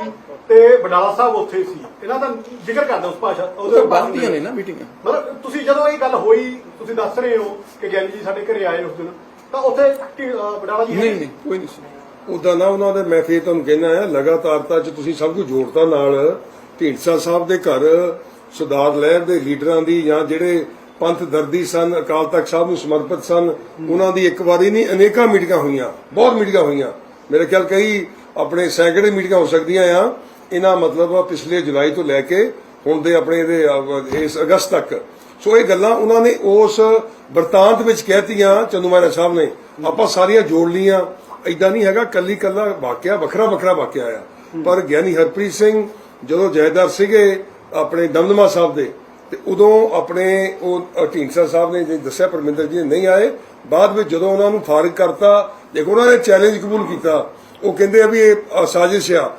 S2: ਤੇ ਬਡਾਲਾ ਸਾਹਿਬ ਉੱਥੇ ਸੀ। ਇਹਨਾਂ ਦਾ ਜ਼ਿਕਰ ਕਰਦੇ ਉਸ ਭਾਸ਼ਾ
S1: ਉਹ ਤਾਂ ਬਣਦੀਆਂ ਨੇ ਨਾ ਮੀਟਿੰਗਾਂ।
S2: ਮਤਲਬ ਤੁਸੀਂ ਜਦੋਂ ਇਹ ਗੱਲ ਹੋਈ ਤੁਸੀਂ ਦੱਸ ਰਹੇ ਹੋ ਕਿ ਗਿਆਨੀ ਜੀ ਸਾਡੇ ਘਰੇ ਆਏ ਉਸ ਦਿਨ। ਤਾਂ ਉੱਥੇ ਬਡਾਲਾ ਜੀ
S1: ਨਹੀਂ ਨਹੀਂ ਕੋਈ ਨਹੀਂ ਸੀ।
S5: ਉਦਾਂ ਨਾ ਉਹਨਾਂ ਦੇ ਮੈਂ ਫੇਰ ਤੁਹਾਨੂੰ ਕਹਿਣਾ ਹੈ ਲਗਾਤਾਰਤਾ ਚ ਤੁਸੀਂ ਸਭ ਕੁਝ ਜੋੜਤਾ ਨਾਲ ਢੀਂਡਸਾ ਸਾਹਿਬ ਦੇ ਘਰ ਸੁਧਾਰ ਲਹਿਰ ਦੇ ਲੀਡਰਾਂ ਦੀ ਜਾਂ ਜਿਹੜੇ ਪੰਥ ਦਰਦੀ ਸਨ, ਅਕਾਲ ਤਖਤ ਸਾਹਿਬ ਨੂੰ ਸਮਰਪਿਤ ਸਨ। ਉਹਨਾਂ ਦੀ ਇੱਕ ਵਾਰੀ ਨਹੀਂ, ਅਨੇਕਾਂ ਮੀਟਿੰਗਾਂ ਹੋਈਆਂ, ਬਹੁਤ ਮੀਟਿੰਗਾਂ ਹੋਈਆਂ। ਮੇਰੇ ਖਿਆਲ ਕਈ ਆਪਣੇ ਸੈਂਕੜੇ ਮੀਟਿੰਗਾਂ ਹੋ ਸਕਦੀਆਂ ਆ। ਇਹਨਾਂ ਮਤਲਬ ਪਿਛਲੇ ਜੁਲਾਈ ਤੋਂ ਲੈ ਕੇ ਹੁਣ ਦੇ ਆਪਣੇ ਇਹਦੇ ਇਸ ਅਗਸਤ ਤੱਕ। ਸੋ ਇਹ ਗੱਲਾਂ ਉਹਨਾਂ ਨੇ ਉਸ ਵਰਤਾਂਤ ਵਿੱਚ ਕਹਿਤੀਆਂ, ਚੰਦੂ ਮਹਾਰਾਜ ਸਾਹਿਬ ਨੇ। ਆਪਾਂ ਸਾਰੀਆਂ ਜੋੜ ਲੀਆਂ ਐਦਾਂ ਨਹੀਂ ਹੈਗਾ, ਕੱਲੀ ਕੱਲਾ ਵਾਕਿਆ, ਵੱਖਰਾ ਵੱਖਰਾ ਵਾਕਿਆ ਆ। ਪਰ ਗਿਆਨੀ ਹਰਪ੍ਰੀਤ ਸਿੰਘ, ਜਦੋਂ ਜੈਦਾਰ ਸੀਗੇ, ਆਪਣੇ ਦਮਦਮਾ ਸਾਹਿਬ ਦੇ ਤੇ ਉਦੋਂ ਆਪਣੇ ਉਹ ਢੀਂਡਸਾ ਸਾਹਿਬ ਨੇ ਜੇ ਦੱਸਿਆ, ਪਰਮਿੰਦਰ ਜੀ ਨੇ ਨਹੀਂ ਆਏ, ਬਾਅਦ ਵਿੱਚ ਜਦੋਂ ਉਹਨਾਂ ਨੂੰ ਫਾਰਿਗ ਕਰਤਾ, ਦੇਖੋ ਉਹਨਾਂ ਨੇ ਚੈਲੰਜ ਕਬੂਲ ਕੀਤਾ। ਉਹ ਕਹਿੰਦੇ ਆ ਵੀ ਇਹ ਸਾਜ਼ਿਸ਼ ਆ।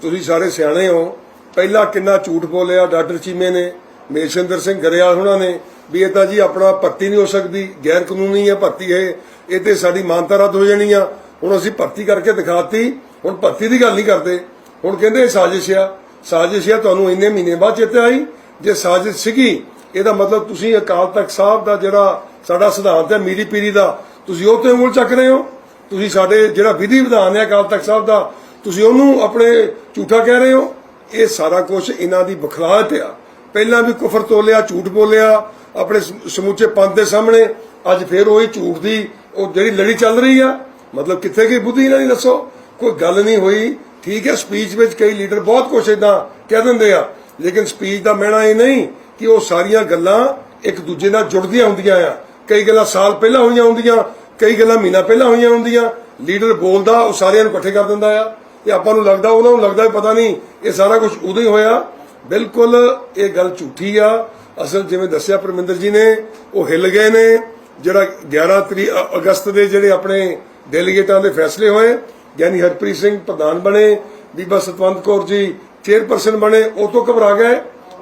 S5: ਤੁਸੀਂ ਸਾਰੇ ਸਿਆਣੇ ਹੋ। ਪਹਿਲਾਂ ਕਿੰਨਾ ਝੂਠ ਬੋਲਿਆ ਡਾਕਟਰ ਚੀਮੇ ਨੇ ਮੇਸ਼ਿੰਦਰ ਸਿੰਘ ਗਰੇਵਾਲ ਉਹਨਾਂ ਨੇ, ਵੀ ਇਹ ਤਾਂ ਜੀ ਆਪਣਾ ਭਰਤੀ ਨਹੀਂ ਹੋ ਸਕਦੀ ਗੈਰ ਕਾਨੂੰਨੀ ਹੈ ਭਰਤੀ ਇਹ ਇਹ ਤੇ ਸਾਡੀ ਮਾਨਤਾ ਰੱਦ ਹੋ ਜਾਣੀ ਆ। ਹੁਣ ਅਸੀਂ ਭਰਤੀ ਕਰਕੇ ਦਿਖਾਤੀ, ਹੁਣ ਭਰਤੀ ਦੀ ਗੱਲ ਨਹੀਂ ਕਰਦੇ। ਹੁਣ ਕਹਿੰਦੇ ਇਹ ਸਾਜ਼ਿਸ਼ ਆ। ਸਾਜ਼ਿਸ਼ ਆ, ਤੁਹਾਨੂੰ ਇੰਨੇ ਮਹੀਨੇ ਬਾਅਦ ਚੇਤੇ ਆਈ ਜੇ ਸਾਜ਼ਿਸ਼ ਸੀਗੀ, ਇਹਦਾ ਮਤਲਬ ਤੁਸੀਂ ਅਕਾਲ ਤਖਤ ਸਾਹਿਬ ਦਾ ਜਿਹੜਾ ਸਾਡਾ ਸਿਧਾਂਤ ਹੈ, ਮੀਰੀ ਪੀਰੀ ਦਾ, ਤੁਸੀਂ ਉਹ ਤੇ ਉਂਗਲ ਚੱਕ ਰਹੇ ਹੋ? ਤੁਸੀਂ ਸਾਡੇ ਜਿਹੜਾ ਵਿਧੀ ਵਿਧਾਨ ਹੈ ਅਕਾਲ ਤਖਤ ਸਾਹਿਬ ਦਾ, ਤੁਸੀਂ ਉਹਨੂੰ ਆਪਣੇ ਝੂਠਾ ਕਹਿ ਰਹੇ ਹੋ? ਇਹ ਸਾਰਾ ਕੁਝ ਇਹਨਾਂ ਦੀ ਬਖਲਾਹਟ ਆ। ਪਹਿਲਾਂ ਵੀ ਕੁਫਰ ਤੋਲਿਆ, ਝੂਠ ਬੋਲਿਆ, ਆਪਣੇ ਸ- ਸਮੁੱਚੇ ਪੰਥ ਦੇ ਸਾਹਮਣੇ, ਅੱਜ ਫੇਰ ਉਹੀ ਝੂਠ ਦੀ ਉਹ ਜਿਹੜੀ ਲੜੀ ਚੱਲ ਰਹੀ ਆ। ਮਤਲਬ ਕਿੱਥੇ ਗਈ ਬੁੱਧੀ ਇਹਨਾਂ ਦੀ, ਦੱਸੋ? ਕੋਈ ਗੱਲ ਨਹੀਂ ਹੋਈ। ਠੀਕ ਹੈ, ਸਪੀਚ ਵਿੱਚ ਕਈ ਲੀਡਰ ਬਹੁਤ ਕੁਝ ਇਦਾਂ ਕਹਿ ਦਿੰਦੇ ਆ। ਲੇਕਿਨ ਸਪੀਚ ਦਾ ਮਹਿਣਾ ਇਹ ਨਹੀਂ ਕਿ ਉਹ ਸਾਰੀਆਂ ਗੱਲਾਂ ਇੱਕ ਦੂਜੇ ਨਾਲ ਜੁੜਦੀਆਂ ਹੁੰਦੀਆਂ ਆ। ਕਈ ਗੱਲਾਂ ਸਾਲ ਪਹਿਲਾਂ ਹੋਈਆਂ ਹੁੰਦੀਆਂ, ਕਈ ਗੱਲਾਂ ਮਹੀਨਾ ਪਹਿਲਾਂ ਹੋਈਆਂ ਹੁੰਦੀਆਂ। ਲੀਡਰ ਬੋਲਦਾ, ਉਹ ਸਾਰਿਆਂ ਨੂੰ ਇਕੱਠੇ ਕਰ ਦਿੰਦਾ ਆ। ਤੇ ਆਪਾਂ ਨੂੰ ਲੱਗਦਾ, ਉਹਨਾਂ ਨੂੰ ਲੱਗਦਾ ਪਤਾ ਨਹੀਂ, ਇਹ ਸਾਰਾ ਕੁਝ ਉਦੋਂ ਹੀ ਹੋਇਆ। ਬਿਲਕੁਲ ਇਹ ਗੱਲ ਝੂਠੀ ਆ। ਅਸਲ ਜਿਵੇਂ ਦੱਸਿਆ ਪਰਮਿੰਦਰ ਜੀ ਨੇ, ਉਹ ਹਿੱਲ ਗਏ ਨੇ। ਜਿਹੜਾ 11 ਤਰੀਕ ਅਗਸਤ ਦੇ ਜਿਹੜੇ ਆਪਣੇ ਡੈਲੀਗੇਟਾਂ ਦੇ ਫੈਸਲੇ ਹੋਏ ਯਾਨੀ ਹਰਪ੍ਰੀਤ ਸਿੰਘ ਪ੍ਰਧਾਨ ਬਣੇ, ਬੀਬਾ ਸਤਵੰਤ ਕੌਰ ਜੀ ਚੇਅਰਪਰਸਨ ਬਣੇ, ਉਹ ਤੋਂ ਘਬਰਾ ਗਏ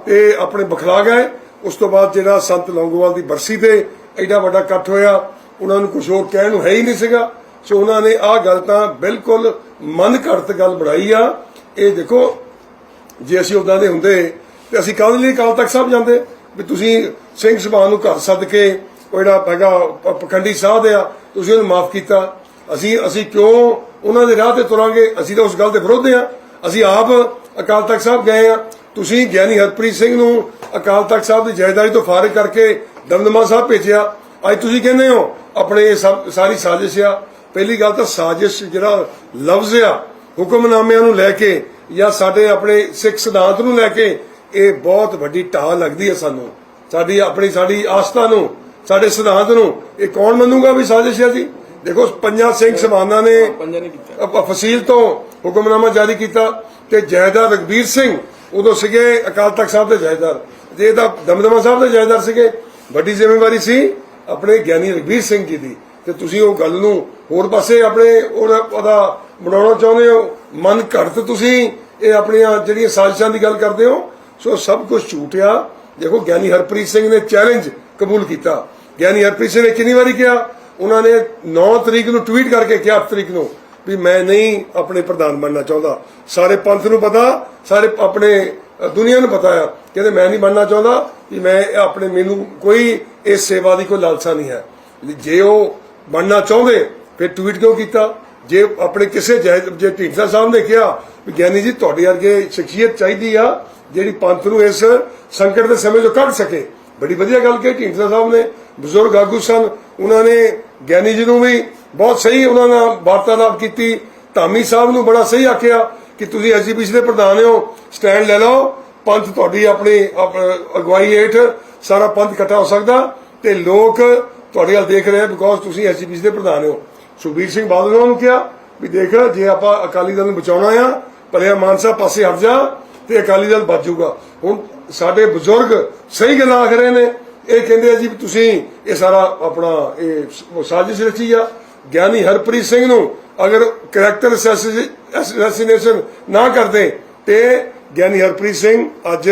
S5: ਤੇ ਆਪਣੇ ਬਖਲਾ ਗਏ। ਉਸ ਤੋਂ ਬਾਅਦ ਜਿਹੜਾ ਸੰਤ ਲੌਂਗੋਵਾਲ ਦੀ ਬਰਸੀ ਤੇ ਐਡਾ ਵੱਡਾ ਇਕੱਠ ਹੋਇਆ, ਉਹਨਾਂ ਨੂੰ ਕੁਝ ਹੋਰ ਕਹਿਣ ਨੂੰ ਹੈ ਹੀ ਨਹੀਂ ਸੀਗਾ। ਸੋ ਉਹਨਾਂ ਨੇ ਆਹ ਗੱਲ ਤਾਂ ਬਿਲਕੁਲ ਮਨ ਘੜਤ ਗੱਲ ਬਣਾਈ ਆ। ਇਹ ਦੇਖੋ, ਜੇ ਅਸੀਂ ਉਦਾਂ ਦੇ ਹੁੰਦੇ, ਤੇ ਅਸੀਂ ਕਾਹਦੇ ਲਈ ਕਾਲ ਤੱਕ ਸਾਹਿਬ ਜਾਂਦੇ? ਵੀ ਤੁਸੀਂ ਸਿੰਘ ਸਭਾ ਨੂੰ ਘਰ ਸੱਦ ਕੇ ਉਹ ਜਿਹੜਾ ਹੈਗਾ ਪਖੰਡੀ ਸਾਧ ਆ, ਤੁਸੀਂ ਉਹਨੂੰ ਮਾਫ ਕੀਤਾ। ਅਸੀਂ ਅਸੀਂ ਕਿਉਂ ਉਹਨਾਂ ਦੇ ਰਾਹ ਤੇ ਤੁਰਾਂਗੇ? ਅਸੀਂ ਤਾਂ ਉਸ ਗੱਲ ਦੇ ਵਿਰੋਧ ਆ। ਅਸੀਂ ਆਪ ਅਕਾਲ ਤਖਤ ਸਾਹਿਬ ਗਏ ਆ। ਤੁਸੀਂ ਗਿਆਨੀ ਹਰਪ੍ਰੀਤ ਸਿੰਘ ਨੂੰ ਅਕਾਲ ਤਖਤ ਸਾਹਿਬ ਦੀ ਜਾਇਦਾਰੀ ਤੋਂ ਫਾਰਿਗ ਕਰਕੇ ਦਮਦਮਾ ਸਾਹਿਬ ਭੇਜਿਆ। ਅੱਜ ਤੁਸੀਂ ਕਹਿੰਦੇ ਹੋ ਆਪਣੇ ਇਹ ਸਾਰੀ ਸਾਜ਼ਿਸ਼ ਆ। ਪਹਿਲੀ ਗੱਲ ਤਾਂ ਸਾਜ਼ਿਸ਼ ਜਿਹੜਾ ਲਫ਼ਜ਼ ਆ ਹੁਕਮਨਾਮਿਆਂ ਨੂੰ ਲੈ ਕੇ ਜਾਂ ਸਾਡੇ ਆਪਣੇ ਸਿੱਖ ਸਿਧਾਂਤ ਨੂੰ ਲੈ ਕੇ ਇਹ ਬਹੁਤ ਵੱਡੀ ਢਾਹ ਲੱਗਦੀ ਹੈ ਸਾਨੂੰ। ਸਾਡੀ ਆਪਣੀ ਸਾਡੀ ਆਸਥਾ ਨੂੰ ਸਾਡੇ ਸਿਧਾਂਤ ਨੂੰ ਇਹ ਕੌਣ ਮੰਨੂਗਾ ਵੀ ਸਾਜ਼ਿਸ਼ ਹੈ ਜੀ? ਦੇਖੋ ਪੰਜਾਂ ਸਿੰਘ ਸਮਾਨਾਂ ਨੇ
S1: ਪੰਜਾਂ ਨੇ ਕੀਤਾ।
S5: ਅਪ- ਫਸੀਲ ਤੋਂ ਹੁਕਮਨਾਮਾ ਜਾਰੀ ਕੀਤਾ। ਤੇ ਜੈਦਾਰ ਰਗਬੀਰ ਸਿੰਘ ਉਦੋਂ ਸੀਗੇ ਅਕਾਲ ਤਖਤ ਸਾਹਿਬ ਦੇ ਜੈਦਾਰ। ਜੇ ਇਹਦਾ ਦਮਦਮਾ ਸਾਹਿਬ ਦੇ ਜਾਇਦਾਰ ਸੀਗੇ। ਵੱਡੀ ਜ਼ਿੰਮੇਵਾਰੀ ਸੀ ਆਪਣੇ ਗਿਆਨੀ ਰਗਬੀਰ ਸਿੰਘ ਜੀ ਦੀ। ਤੇ ਤੁਸੀਂ ਉਹ ਗੱਲ ਨੂੰ ਹੋਰ ਪਾਸੇ ਆਪਣੇ ਉਹਦਾ ਬਣਾਉਣਾ ਚਾਹੁੰਦੇ ਹੋ? ਮਨ ਘੜਤ ਤੁਸੀਂ ਇਹ ਆਪਣੀਆਂ ਜਿਹੜੀਆਂ ਸਾਜ਼ਿਸ਼ਾਂ ਦੀ ਗੱਲ ਕਰਦੇ ਹੋ? ਸੋ ਸਭ ਕੁਝ ਝੂਠ ਆ। ਦੇਖੋ, ਗਿਆਨੀ ਹਰਪ੍ਰੀਤ ਸਿੰਘ ਨੇ ਚੈਲੰਜ ਕਬੂਲ ਕੀਤਾ। ਗਿਆਨੀ ਹਰਪ੍ਰੀਤ ਸਿੰਘ ਨੇ ਕਿੰਨੀ ਵਾਰੀ ਕਿਹਾ? ਉਹਨਾਂ ਨੇ 9 ਤਰੀਕ ਨੂੰ ਟਵੀਟ ਕਰਕੇ ਕਿਹਾ 8 ਤਰੀਕ ਨੂੰ। ਵੀ ਮੈਂ ਨਹੀਂ ਆਪਣੇ ਪ੍ਰਧਾਨ ਬਣਨਾ ਚਾਹੁੰਦਾ। ਸਾਰੇ ਪੰਥ ਨੂੰ ਪਤਾ ਸਾਰੇ ਆਪਣੇ ਅ, ਦੁਨੀਆ ਨੂੰ ਪਤਾ ਆ। ਕਹਿੰਦੇ ਮੈਂ ਨਹੀਂ ਬਣਨਾ ਚਾਹੁੰਦਾ ਵੀ ਮੈਂ ਆਪਣੇ ਮੈਨੂੰ ਕੋਈ ਇਸ ਸੇਵਾ ਦੀ ਕੋਈ ਲਾਲਸਾ ਨਹੀਂ ਹੈ। ਜੇ ਉਹ ਬਣਨਾ ਚਾਹੁੰਦੇ ਫਿਰ ਟਵੀਟ ਕਿਉਂ ਕੀਤਾ? ਜੇ ਆਪਣੇ ਕਿਸੇ ਜਾਇਜ਼ ਜੇ ਢੀਂਡਸਾ ਸਾਹਿਬ ਨੇ ਕਿਹਾ ਵੀ ਗਿਆਨੀ ਜੀ ਤੁਹਾਡੇ ਵਰਗੇ ਸ਼ਖਸੀਅਤ ਚਾਹੀਦੀ ਆ ਜਿਹੜੀ ਪੰਥ ਨੂੰ ਇਸ ਸੰਕਟ ਦੇ ਸਮੇਂ ਚੋਂ ਕੱਢ ਸਕੇ। ਬੜੀ ਵਧੀਆ ਗੱਲ ਕਹੀ ਢੀਂਡਸਾ ਸਾਹਿਬ ਨੇ। ਬਜ਼ੁਰਗ ਆਗੂ ਸਨ ਉਹਨਾਂ ਨੇ ਗਿਆਨੀ ਜੀ ਨੂੰ ਵੀ ਬਹੁਤ ਸਹੀ ਉਹਨਾਂ ਨਾਲ ਵਾਰਤਾਲਾਪ ਕੀਤੀ। ਧਾਮੀ ਸਾਹਿਬ ਨੂੰ ਬੜਾ ਸਹੀ ਆਖਿਆ ਕਿ ਤੁਸੀਂ ਐਸਜੀਪੀਸੀ ਦੇ ਪ੍ਰਧਾਨ ਹੋ, ਸਟੈਂਡ ਲੈ ਲਓ, ਪੰਥ ਤੁਹਾਡੀ ਆਪਣੀ ਅਗਵਾਈ ਹੇਠ ਸਾਰਾ ਪੰਥ ਇਕੱਠਾ ਹੋ ਸਕਦਾ ਤੇ ਲੋਕ ਤੁਹਾਡੇ ਵੱਲ ਦੇਖ ਰਹੇ ਬਿਕੋਜ਼ ਤੁਸੀਂ ਐਸਜੀਪੀਸੀ ਦੇ ਪ੍ਰਧਾਨ ਹੋ। ਸੁਖਬੀਰ ਸਿੰਘ ਬਾਦਲ ਉਹਨਾਂ ਨੂੰ ਕਿਹਾ ਵੀ ਦੇਖ, ਜੇ ਆਪਾਂ ਅਕਾਲੀ ਦਲ ਨੂੰ ਬਚਾਉਣਾ ਆ ਭਲਿਆ ਮਾਨਸਾ ਪਾਸੇ ਹਟ ਜਾ ਤੇ ਅਕਾਲੀ ਦਲ ਬਚ ਜਾਊਗਾ। ਹੁਣ ਸਾਡੇ ਬਜ਼ੁਰਗ ਸਹੀ ਗੱਲਾਂ ਆਖ ਰਹੇ ਨੇ। ਇਹ ਕਹਿੰਦੇ ਆ ਜੀ ਵੀ ਤੁਸੀਂ ਇਹ ਸਾਰਾ ਆਪਣਾ, ਇਹ ਸਾਜ਼ਿਸ਼ ਰਚੀ ਆ। ਗਿਆਨੀ ਹਰਪ੍ਰੀਤ ਸਿੰਘ ਨੂੰ ਅਗਰ ਕਰੈਕਟਰ ਅਸੈਸੀਨੇਸ਼ਨ ਨਾ ਕਰਦੇ, ਤੇ ਗਿਆਨੀ ਹਰਪ੍ਰੀਤ ਸਿੰਘ ਅੱਜ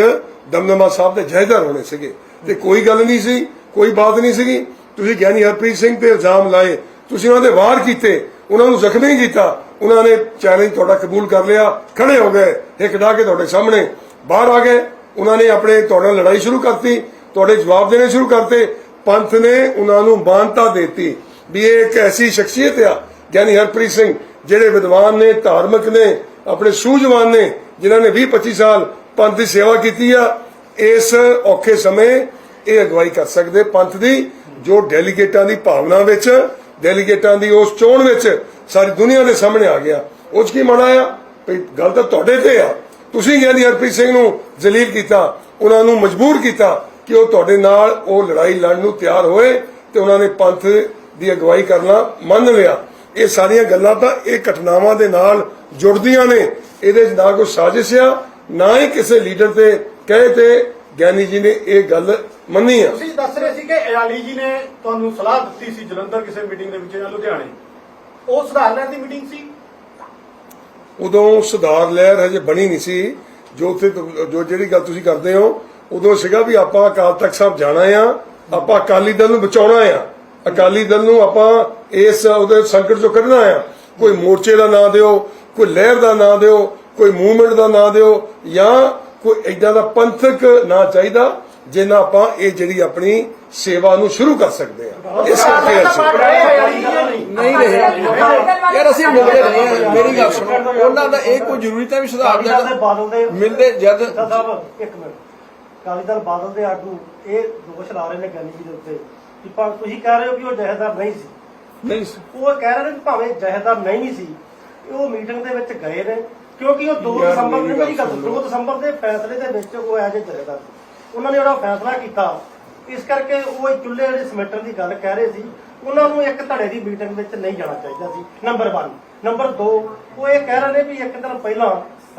S5: ਦਮਦਮਾ ਸਾਹਿਬ ਦੇ ਜਹੇਦਾਰ ਹੋਣੇ ਸੀਗੇ। ਤੇ ਕੋਈ ਗੱਲ ਨਹੀਂ ਸੀ, ਕੋਈ ਬਾਤ ਨਹੀਂ ਸੀਗੀ। ਤੁਸੀਂ ਗਿਆਨੀ ਹਰਪ੍ਰੀਤ ਸਿੰਘ ਤੇ ਇਲਜ਼ਾਮ ਲਾਏ, ਤੁਸੀਂ ਉਹਨਾਂ ਦੇ ਵਾਰ ਕੀਤੇ, ਉਹਨਾਂ ਨੂੰ ਜ਼ਖਮੀ ਕੀਤਾ, ਉਹਨਾਂ ਨੇ ਚੈਲੰਜ ਤੁਹਾਡਾ ਕਬੂਲ ਕਰ ਲਿਆ, ਖੜੇ ਹੋ ਗਏ ਇੱਕ ਡਾ ਕੇ ਤੁਹਾਡੇ ਸਾਹਮਣੇ, ਬਾਹਰ ਆ ਗਏ। ਉਹਨਾਂ ਨੇ ਆਪਣੇ, ਤੁਹਾਡੇ ਨਾਲ ਲੜਾਈ ਸ਼ੁਰੂ ਕਰਤੀ, ਤੁਹਾਡੇ ਜਵਾਬ ਦੇਣੇ ਸ਼ੁਰੂ ਕਰਤੇ। ਪੰਥ ਨੇ ਉਹਨਾਂ ਨੂੰ ਮਾਨਤਾ ਦਿੱਤੀ। ਵੀ ਇਹ ਇੱਕ ਐਸੀ ਸ਼ਖਸੀਅਤ ਆ ਗਿਆਨੀ ਹਰਪ੍ਰੀਤ ਸਿੰਘ, ਜਿਹੜੇ ਵਿਦਵਾਨ ਨੇ, ਧਾਰਮਿਕ ਨੇ, ਆਪਣੇ ਸੂਝਵਾਨ ਨੇ, ਜਿਨ੍ਹਾਂ ਨੇ 20 25 ਸਾਲ ਪੰਥ ਦੀ ਸੇਵਾ ਕੀਤੀ ਆ, ਇਸ ਔਖੇ ਸਮੇਂ ਇਹ ਅਗਵਾਈ ਕਰ ਸਕਦੇ ਪੰਥ ਦੀ, ਜੋ ਡੈਲੀਗੇਟਾਂ ਦੀ ਭਾਵਨਾ ਵਿੱਚ, ਡੈਲੀਗੇਟਾਂ ਦੀ ਉਸ ਚੋਣ ਵਿੱਚ ਸਾਰੀ ਦੁਨੀਆ ਦੇ ਸਾਹਮਣੇ ਆ ਗਿਆ। ਉਹ 'ਚ ਕੀ ਮਾੜਾ ਆ? ਭਈ ਗੱਲ ਤਾਂ ਤੁਹਾਡੇ ਤੇ ਆ। ਤੁਸੀਂ ਗਿਆਨੀ ਹਰਪ੍ਰੀਤ ਸਿੰਘ ਨੂੰ ਜ਼ਲੀਲ ਕੀਤਾ, ਉਹਨਾਂ ਨੂੰ ਮਜਬੂਰ ਕੀਤਾ ਕਿ ਉਹ ਤੁਹਾਡੇ ਨਾਲ ਉਹ ਲੜਾਈ ਲੜਨ ਨੂੰ ਤਿਆਰ ਹੋਏ ਤੇ ਉਹਨਾਂ ਨੇ ਪੰਥ ਦੀ ਅਗਵਾਈ ਕਰਨਾ ਮੰਨ ਲਿਆ। ਇਹ ਸਾਰੀਆਂ ਗੱਲਾਂ ਤਾਂ ਇਹ ਘਟਨਾਵਾਂ ਦੇ ਨਾਲ ਜੁੜਦੀਆਂ ਨੇ। ਇਹਦੇ 'ਚ ਨਾ ਕੋਈ ਸਾਜ਼ਿਸ਼ ਆ ਨਾ ਹੀ ਕਿਸੇ ਲੀਡਰ ਤੇ ਕਹੇ ਤੇ ਗਿਆਨੀ ਜੀ ਨੇ ਇਹ ਗੱਲ ਮੰਨੀ ਆ।
S2: ਤੁਸੀਂ ਦੱਸ ਰਹੇ ਸੀ ਕਿ ਅਯਾਲੀ ਜੀ ਨੇ ਤੁਹਾਨੂੰ ਸਲਾਹ ਦਿੱਤੀ ਸੀ ਜਲੰਧਰ ਕਿਸੇ ਮੀਟਿੰਗ ਦੇ ਵਿੱਚ ਜਾਂ ਲੁਧਿਆਣੇ। ਉਹ ਸੁਧਾਰ ਲੈਣ ਦੀ ਮੀਟਿੰਗ ਸੀ?
S5: ਉਦੋਂ ਸੁਧਾਰ ਲਹਿਰ ਹਜੇ ਬਣੀ ਨਹੀਂ ਸੀ। ਜੋ ਉੱਥੇ ਜੋ ਜਿਹੜੀ ਗੱਲ ਤੁਸੀਂ ਕਰਦੇ ਹੋ ਉਦੋਂ ਸੀਗਾ ਵੀ ਆਪਾਂ ਅਕਾਲ ਤਖਤ ਸਾਹਿਬ ਜਾਣਾ ਆ ਆਪਾਂ ਅਕਾਲੀ ਦਲ ਨੂੰ ਬਚਾਉਣਾ ਆ। ਅਕਾਲੀ ਦਲ ਨੂੰ ਆਪਾਂ ਇਸ ਉਹਦੇ ਸੰਕਟ ਚੋਂ ਕੱਢਣਾ ਆ। ਕੋਈ ਮੋਰਚੇ ਦਾ ਨਾਂ ਦਿਓ ਕੋਈ ਲਹਿਰ ਦਾ ਨਾਂ ਦਿਓ ਕੋਈ ਮੂਵਮੈਂਟ ਦਾ ਨਾਂ ਦਿਓ ਜਾਂ ਕੋਈ ਏਦਾਂ ਦਾ ਪੰਥਕ ਨਾਂ ਚਾਹੀਦਾ ਜਿੰਨਾ ਆਪਾਂ ਇਹ ਜਿਹੜੀ ਆਪਣੀ ਸੇਵਾ ਨੂੰ ਸ਼ੁਰੂ ਕਰ ਸਕਦੇ ਆ। ਇਸ ਕਰਕੇ ਅਸੀਂ
S1: ਨਹੀਂ ਰਹੇ। ਯਾਰ ਅਸੀਂ ਮਿਲਦੇ ਰਹੇ ਮੇਰੀ ਗੱਲ ਸੁਣੋ। ਉਹਨਾਂ ਦਾ ਇਹ ਕੋਈ ਜ਼ਰੂਰੀ ਤਾਂ ਵੀ ਸੁਧਾਰ
S6: ਅਕਾਲੀ ਦਲ ਦੇ ਬਾਦਲ ਦੇ
S1: ਮਿਲਦੇ ਜਦ
S6: ਸਾਹਿਬ ਇੱਕ ਮਿੰਟ ਅਕਾਲੀ ਦਲ ਬਾਦਲ ਦੇ ਆਗੂ ਇਹ ਦੋਸ਼ ਲਾ ਰਹੇ ਨੇ ਗਿਆਨੀ ਜੀ ਦੇ ਉੱਤੇ। ਕਿ ਭਾ ਤੁਸੀਂ ਕਹਿ ਰਹੇ ਹੋ ਕਿ ਉਹ ਜਹੇਦਾਰ ਨਹੀਂ ਸੀ?
S1: ਨਹੀਂ
S6: ਉਹ ਕਹਿ ਰਹੇ ਨੇ ਕਿ ਭਾਵੇਂ ਜਹੇਦਾਰ ਨਹੀਂ ਸੀ ਉਹ ਮੀਟਿੰਗ ਦੇ ਵਿੱਚ ਗਏ ਨੇ ਕਿਉਂਕਿ ਉਹ 2
S1: ਯਾਰ
S6: ਦਸੰਬਰ ਨੂੰ ਮੇਰੀ ਗੱਲ
S1: ਗੱਲ ਸੁਣੋ।
S6: 2 ਦਸੰਬਰ ਦੇ ਫੈਸਲੇ ਦੇ ਵਿੱਚ ਉਹ ਐਜ ਜਹੇਦਾਰ ਸੀ। ਉਹਨਾਂ ਨੇ ਜਿਹੜਾ ਫੈਸਲਾ ਕੀਤਾ। ਇਸ ਕਰਕੇ ਉਹ ਇਹ ਚੁੱਲ੍ਹੇ ਜਿਹੜੇ ਸਮੇਟਣ ਦੀ ਗੱਲ ਕਹਿ ਰਹੇ ਸੀ। ਉਹਨਾਂ ਨੂੰ ਇੱਕ ਧੜੇ ਦੀ ਮੀਟਿੰਗ ਵਿੱਚ ਨਹੀਂ ਜਾਣਾ ਚਾਹੀਦਾ ਸੀ। ਨੰਬਰ 1 ਨੰਬਰ 2 ਉਹ ਇਹ ਕਹਿ ਰਹੇ ਨੇ ਵੀ ਇੱਕ ਦਿਨ ਪਹਿਲਾਂ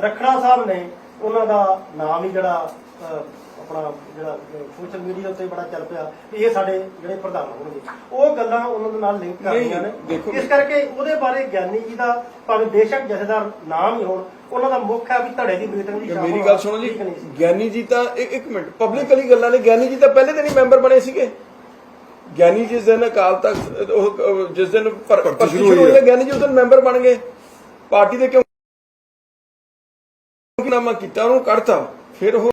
S6: ਰਖੜਾ ਸਾਹਿਬ ਨੇ ਉਹਨਾਂ ਦਾ ਨਾਮ ਹੀ ਜਿਹੜਾ ਅਹ, ਆਪਣਾ ਜਿਹੜਾ ਸੋਸ਼ਲ ਮੀਡੀਆ ਉੱਤੇ ਬੜਾ ਚੱਲ ਪਿਆ ਵੀ ਇਹ ਸਾਡੇ ਜਿਹੜੇ ਪ੍ਰਧਾਨ ਹੋਣਗੇ। ਉਹ ਗੱਲਾਂ ਉਹਨਾਂ ਦੇ ਨਾਲ ਲਿੰਕ ਕਰਦੀਆਂ ਨੇ। ਇਸ ਕਰਕੇ ਉਹਦੇ ਬਾਰੇ ਗਿਆਨੀ ਜੀ ਦਾ ਭਾਵੇਂ ਬੇਸ਼ੱਕ ਜਥੇਦਾਰ ਨਾਮ ਹੀ ਹੋਣ ਉਹਨਾਂ ਦਾ ਮੁੱਖ ਹੈ ਵੀ ਧੜੇ ਦੀ ਮੀਟਿੰਗ ਦੀ ਸ਼ਾਮ
S1: ਮੇਰੀ ਗੱਲ ਸੁਣੋ ਜੀ। ਗਿਆਨੀ ਜੀ ਤਾਂ ਇੱਕ ਇੱਕ ਮਿੰਟ ਪਬਲਿਕਲੀ ਗੱਲਾਂ ਨੇ ਗਿਆਨੀ ਜੀ ਤਾਂ ਪਹਿਲੇ ਦਿਨ ਹੀ ਮੈਂਬਰ ਬਣੇ ਸੀਗੇ। ਗਿਆਨੀ ਜਿਸ ਦਿਨ ਅਕਾਲ ਤਖਤ ਉਹ ਜਿਸ ਦਿਨ ਭਰ-
S5: ਭਰਤੀ ਸ਼ੁਰੂ ਹੋਈ
S1: ਗਿਆਨੀ ਜੀ ਉਸ ਦਿਨ ਮੈਂਬਰ ਬਣ ਗਏ। ਪਾਰਟੀ ਦੇ ਕਿਉਂ ਨਾਮਾ ਕੀਤਾ ਉਹਨੂੰ ਕੱਢਤਾ ਫਿਰ ਉਹ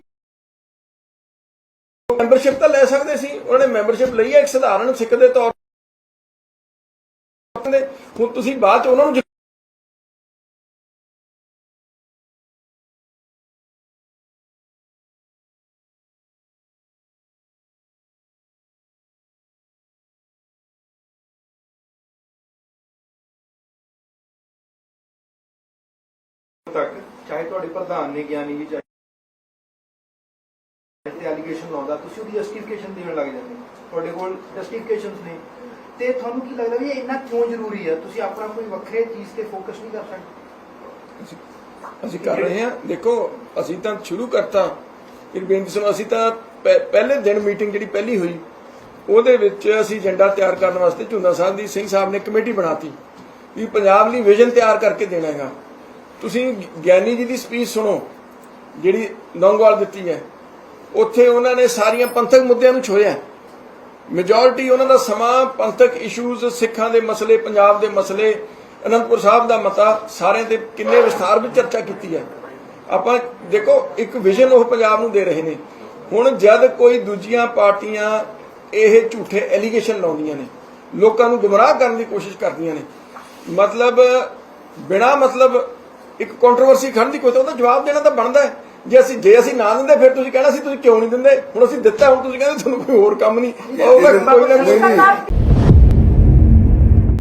S1: ਮੈਂਬਰਸ਼ਿਪ ਤਾਂ ਲੈ ਸਕਦੇ ਸੀ। ਉਹਨਾਂ ਨੇ ਮੈਂਬਰਸ਼ਿਪ ਲਈ ਹੈ ਇੱਕ ਸਧਾਰਨ ਸਿੱਖ ਦੇ ਤੌਰ ਤੇ। ਹੁਣ ਤੁਸੀਂ ਬਾਅਦ ਚ ਉਹਨਾਂ ਨੂੰ
S7: ਤੱਕ, ਚਾਹੇ ਤੁਹਾਡੇ ਪ੍ਰਧਾਨ ਨੇ ਗਿਆਨੀ ਜੀ ਚਾਹੇ ਤੇ ਐਲੀਗੇਸ਼ਨ ਲਾਉਂਦਾ, ਤੁਸੀਂ ਉਹਦੀ ਜਸਟੀਫਿਕੇਸ਼ਨ ਦੇਣ ਲੱਗ ਜਾਂਦੇ ਹੋ। ਤੁਹਾਡੇ ਕੋਲ ਜਸਟੀਫਿਕੇਸ਼ਨਸ ਨੇ। ਤੇ ਤੁਹਾਨੂੰ ਕੀ ਲੱਗਦਾ ਵੀ ਇਹ ਇੰਨਾ ਕਿਉਂ ਜ਼ਰੂਰੀ ਹੈ? ਤੁਸੀਂ ਆਪਣਾ ਕੋਈ ਵੱਖਰੇ ਚੀਜ਼ ਤੇ ਫੋਕਸ ਨਹੀਂ ਕਰ ਸਕਦੇ।
S1: ਅਸੀਂ ਕਰ ਰਹੇ ਹਾਂ। ਦੇਖੋ, ਅਸੀਂ ਤਾਂ ਸ਼ੁਰੂ ਕਰਤਾ। ਇੱਕ ਬੇਨਤੀ ਅਸੀਂ ਤਾਂ ਪਹਿ- ਪਹਿਲੇ ਦਿਨ ਮੀਟਿੰਗ ਜਿਹੜੀ ਪਹਿਲੀ ਹੋਈ, ਉਹਦੇ ਵਿੱਚ ਅਸੀਂ ਏਜੰਡਾ ਤਿਆਰ ਕਰਨ ਵਾਸਤੇ ਝੁੰਦਾ ਸਾਹਿਬ ਦੀ ਸਿੰਘ ਸਾਹਿਬ ਨੇ ਕਮੇਟੀ ਬਣਾਤੀ ਵੀ ਪੰਜਾਬ ਲਈ ਵਿਜ਼ਨ ਤਿਆਰ ਕਰਕੇ ਦੇਣਾ ਹੈਗਾ। ਤੁਸੀਂ ਗਿਆਨੀ ਜੀ ਦੀ ਸਪੀਚ ਸੁਣੋ, ਜਿਹੜੀ ਲੌਂਗਵਾਲ ਦਿੱਤੀ ਹੈ। ਉੱਥੇ ਉਹਨਾਂ ਨੇ ਸਾਰੀਆਂ ਪੰਥਕ ਮੁੱਦਿਆਂ ਨੂੰ ਛੋਇਆ ਮੈਜੋਰਿਟੀ ਉਹਨਾਂ ਦਾ ਸਮਾਂ ਪੰਥਕ ਇਸ਼ੂਜ਼ ਸਿੱਖਾਂ ਦੇ ਮਸਲੇ, ਪੰਜਾਬ ਦੇ ਮਸਲੇ, ਅਨੰਦਪੁਰ ਸਾਹਿਬ ਦਾ ਮਤਾ, ਸਾਰਿਆਂ ਤੇ ਕਿੰਨੇ ਵਿਸਥਾਰ ਵਿੱਚ ਚਰਚਾ ਕੀਤੀ ਹੈ। ਆਪਾਂ ਦੇਖੋ, ਇੱਕ ਵਿਜ਼ਨ ਉਹ ਪੰਜਾਬ ਨੂੰ ਦੇ ਰਹੇ ਨੇ। ਹੁਣ ਜਦ ਕੋਈ ਦੂਜੀਆਂ ਪਾਰਟੀਆਂ ਇਹ ਝੂਠੇ ਐਲੀਗੇਸ਼ਨ ਲਾਉਂਦੀਆਂ ਨੇ, ਲੋਕਾਂ ਨੂੰ ਗੁੰਮਰਾਹ ਕਰਨ ਦੀ ਕੋਸ਼ਿਸ਼ ਕਰਦੀਆਂ ਨੇ, ਮਤਲਬ ਬਿਨਾ ਮਤਲਬ ਇੱਕ ਕੰਟਰੋਵਰਸੀ ਖੜਨ ਦੀ ਕੋਈ ਤਾਂ ਉਹਦਾ ਜਵਾਬ ਦੇਣਾ ਤਾਂ ਬਣਦਾ ਹੈ। ਜੇ ਅਸੀਂ ਜੇ ਅਸੀਂ ਨਾ ਦਿੰਦੇ ਫਿਰ ਤੁਸੀਂ ਕਹਿਣਾ ਸੀ ਤੁਸੀਂ ਕਿਉਂ ਨਹੀਂ ਦਿੰਦੇ? ਹੁਣ ਅਸੀਂ ਦਿੱਤਾ ਹੁਣ ਤੁਸੀਂ ਕਹਿੰਦੇ ਤੁਹਾਨੂੰ ਕੋਈ ਹੋਰ ਕੰਮ ਨਹੀਂ। ਉਹ ਕੋਈ ਨਾ ਕੋਈ
S5: ਨਹੀਂ ਨਹੀਂ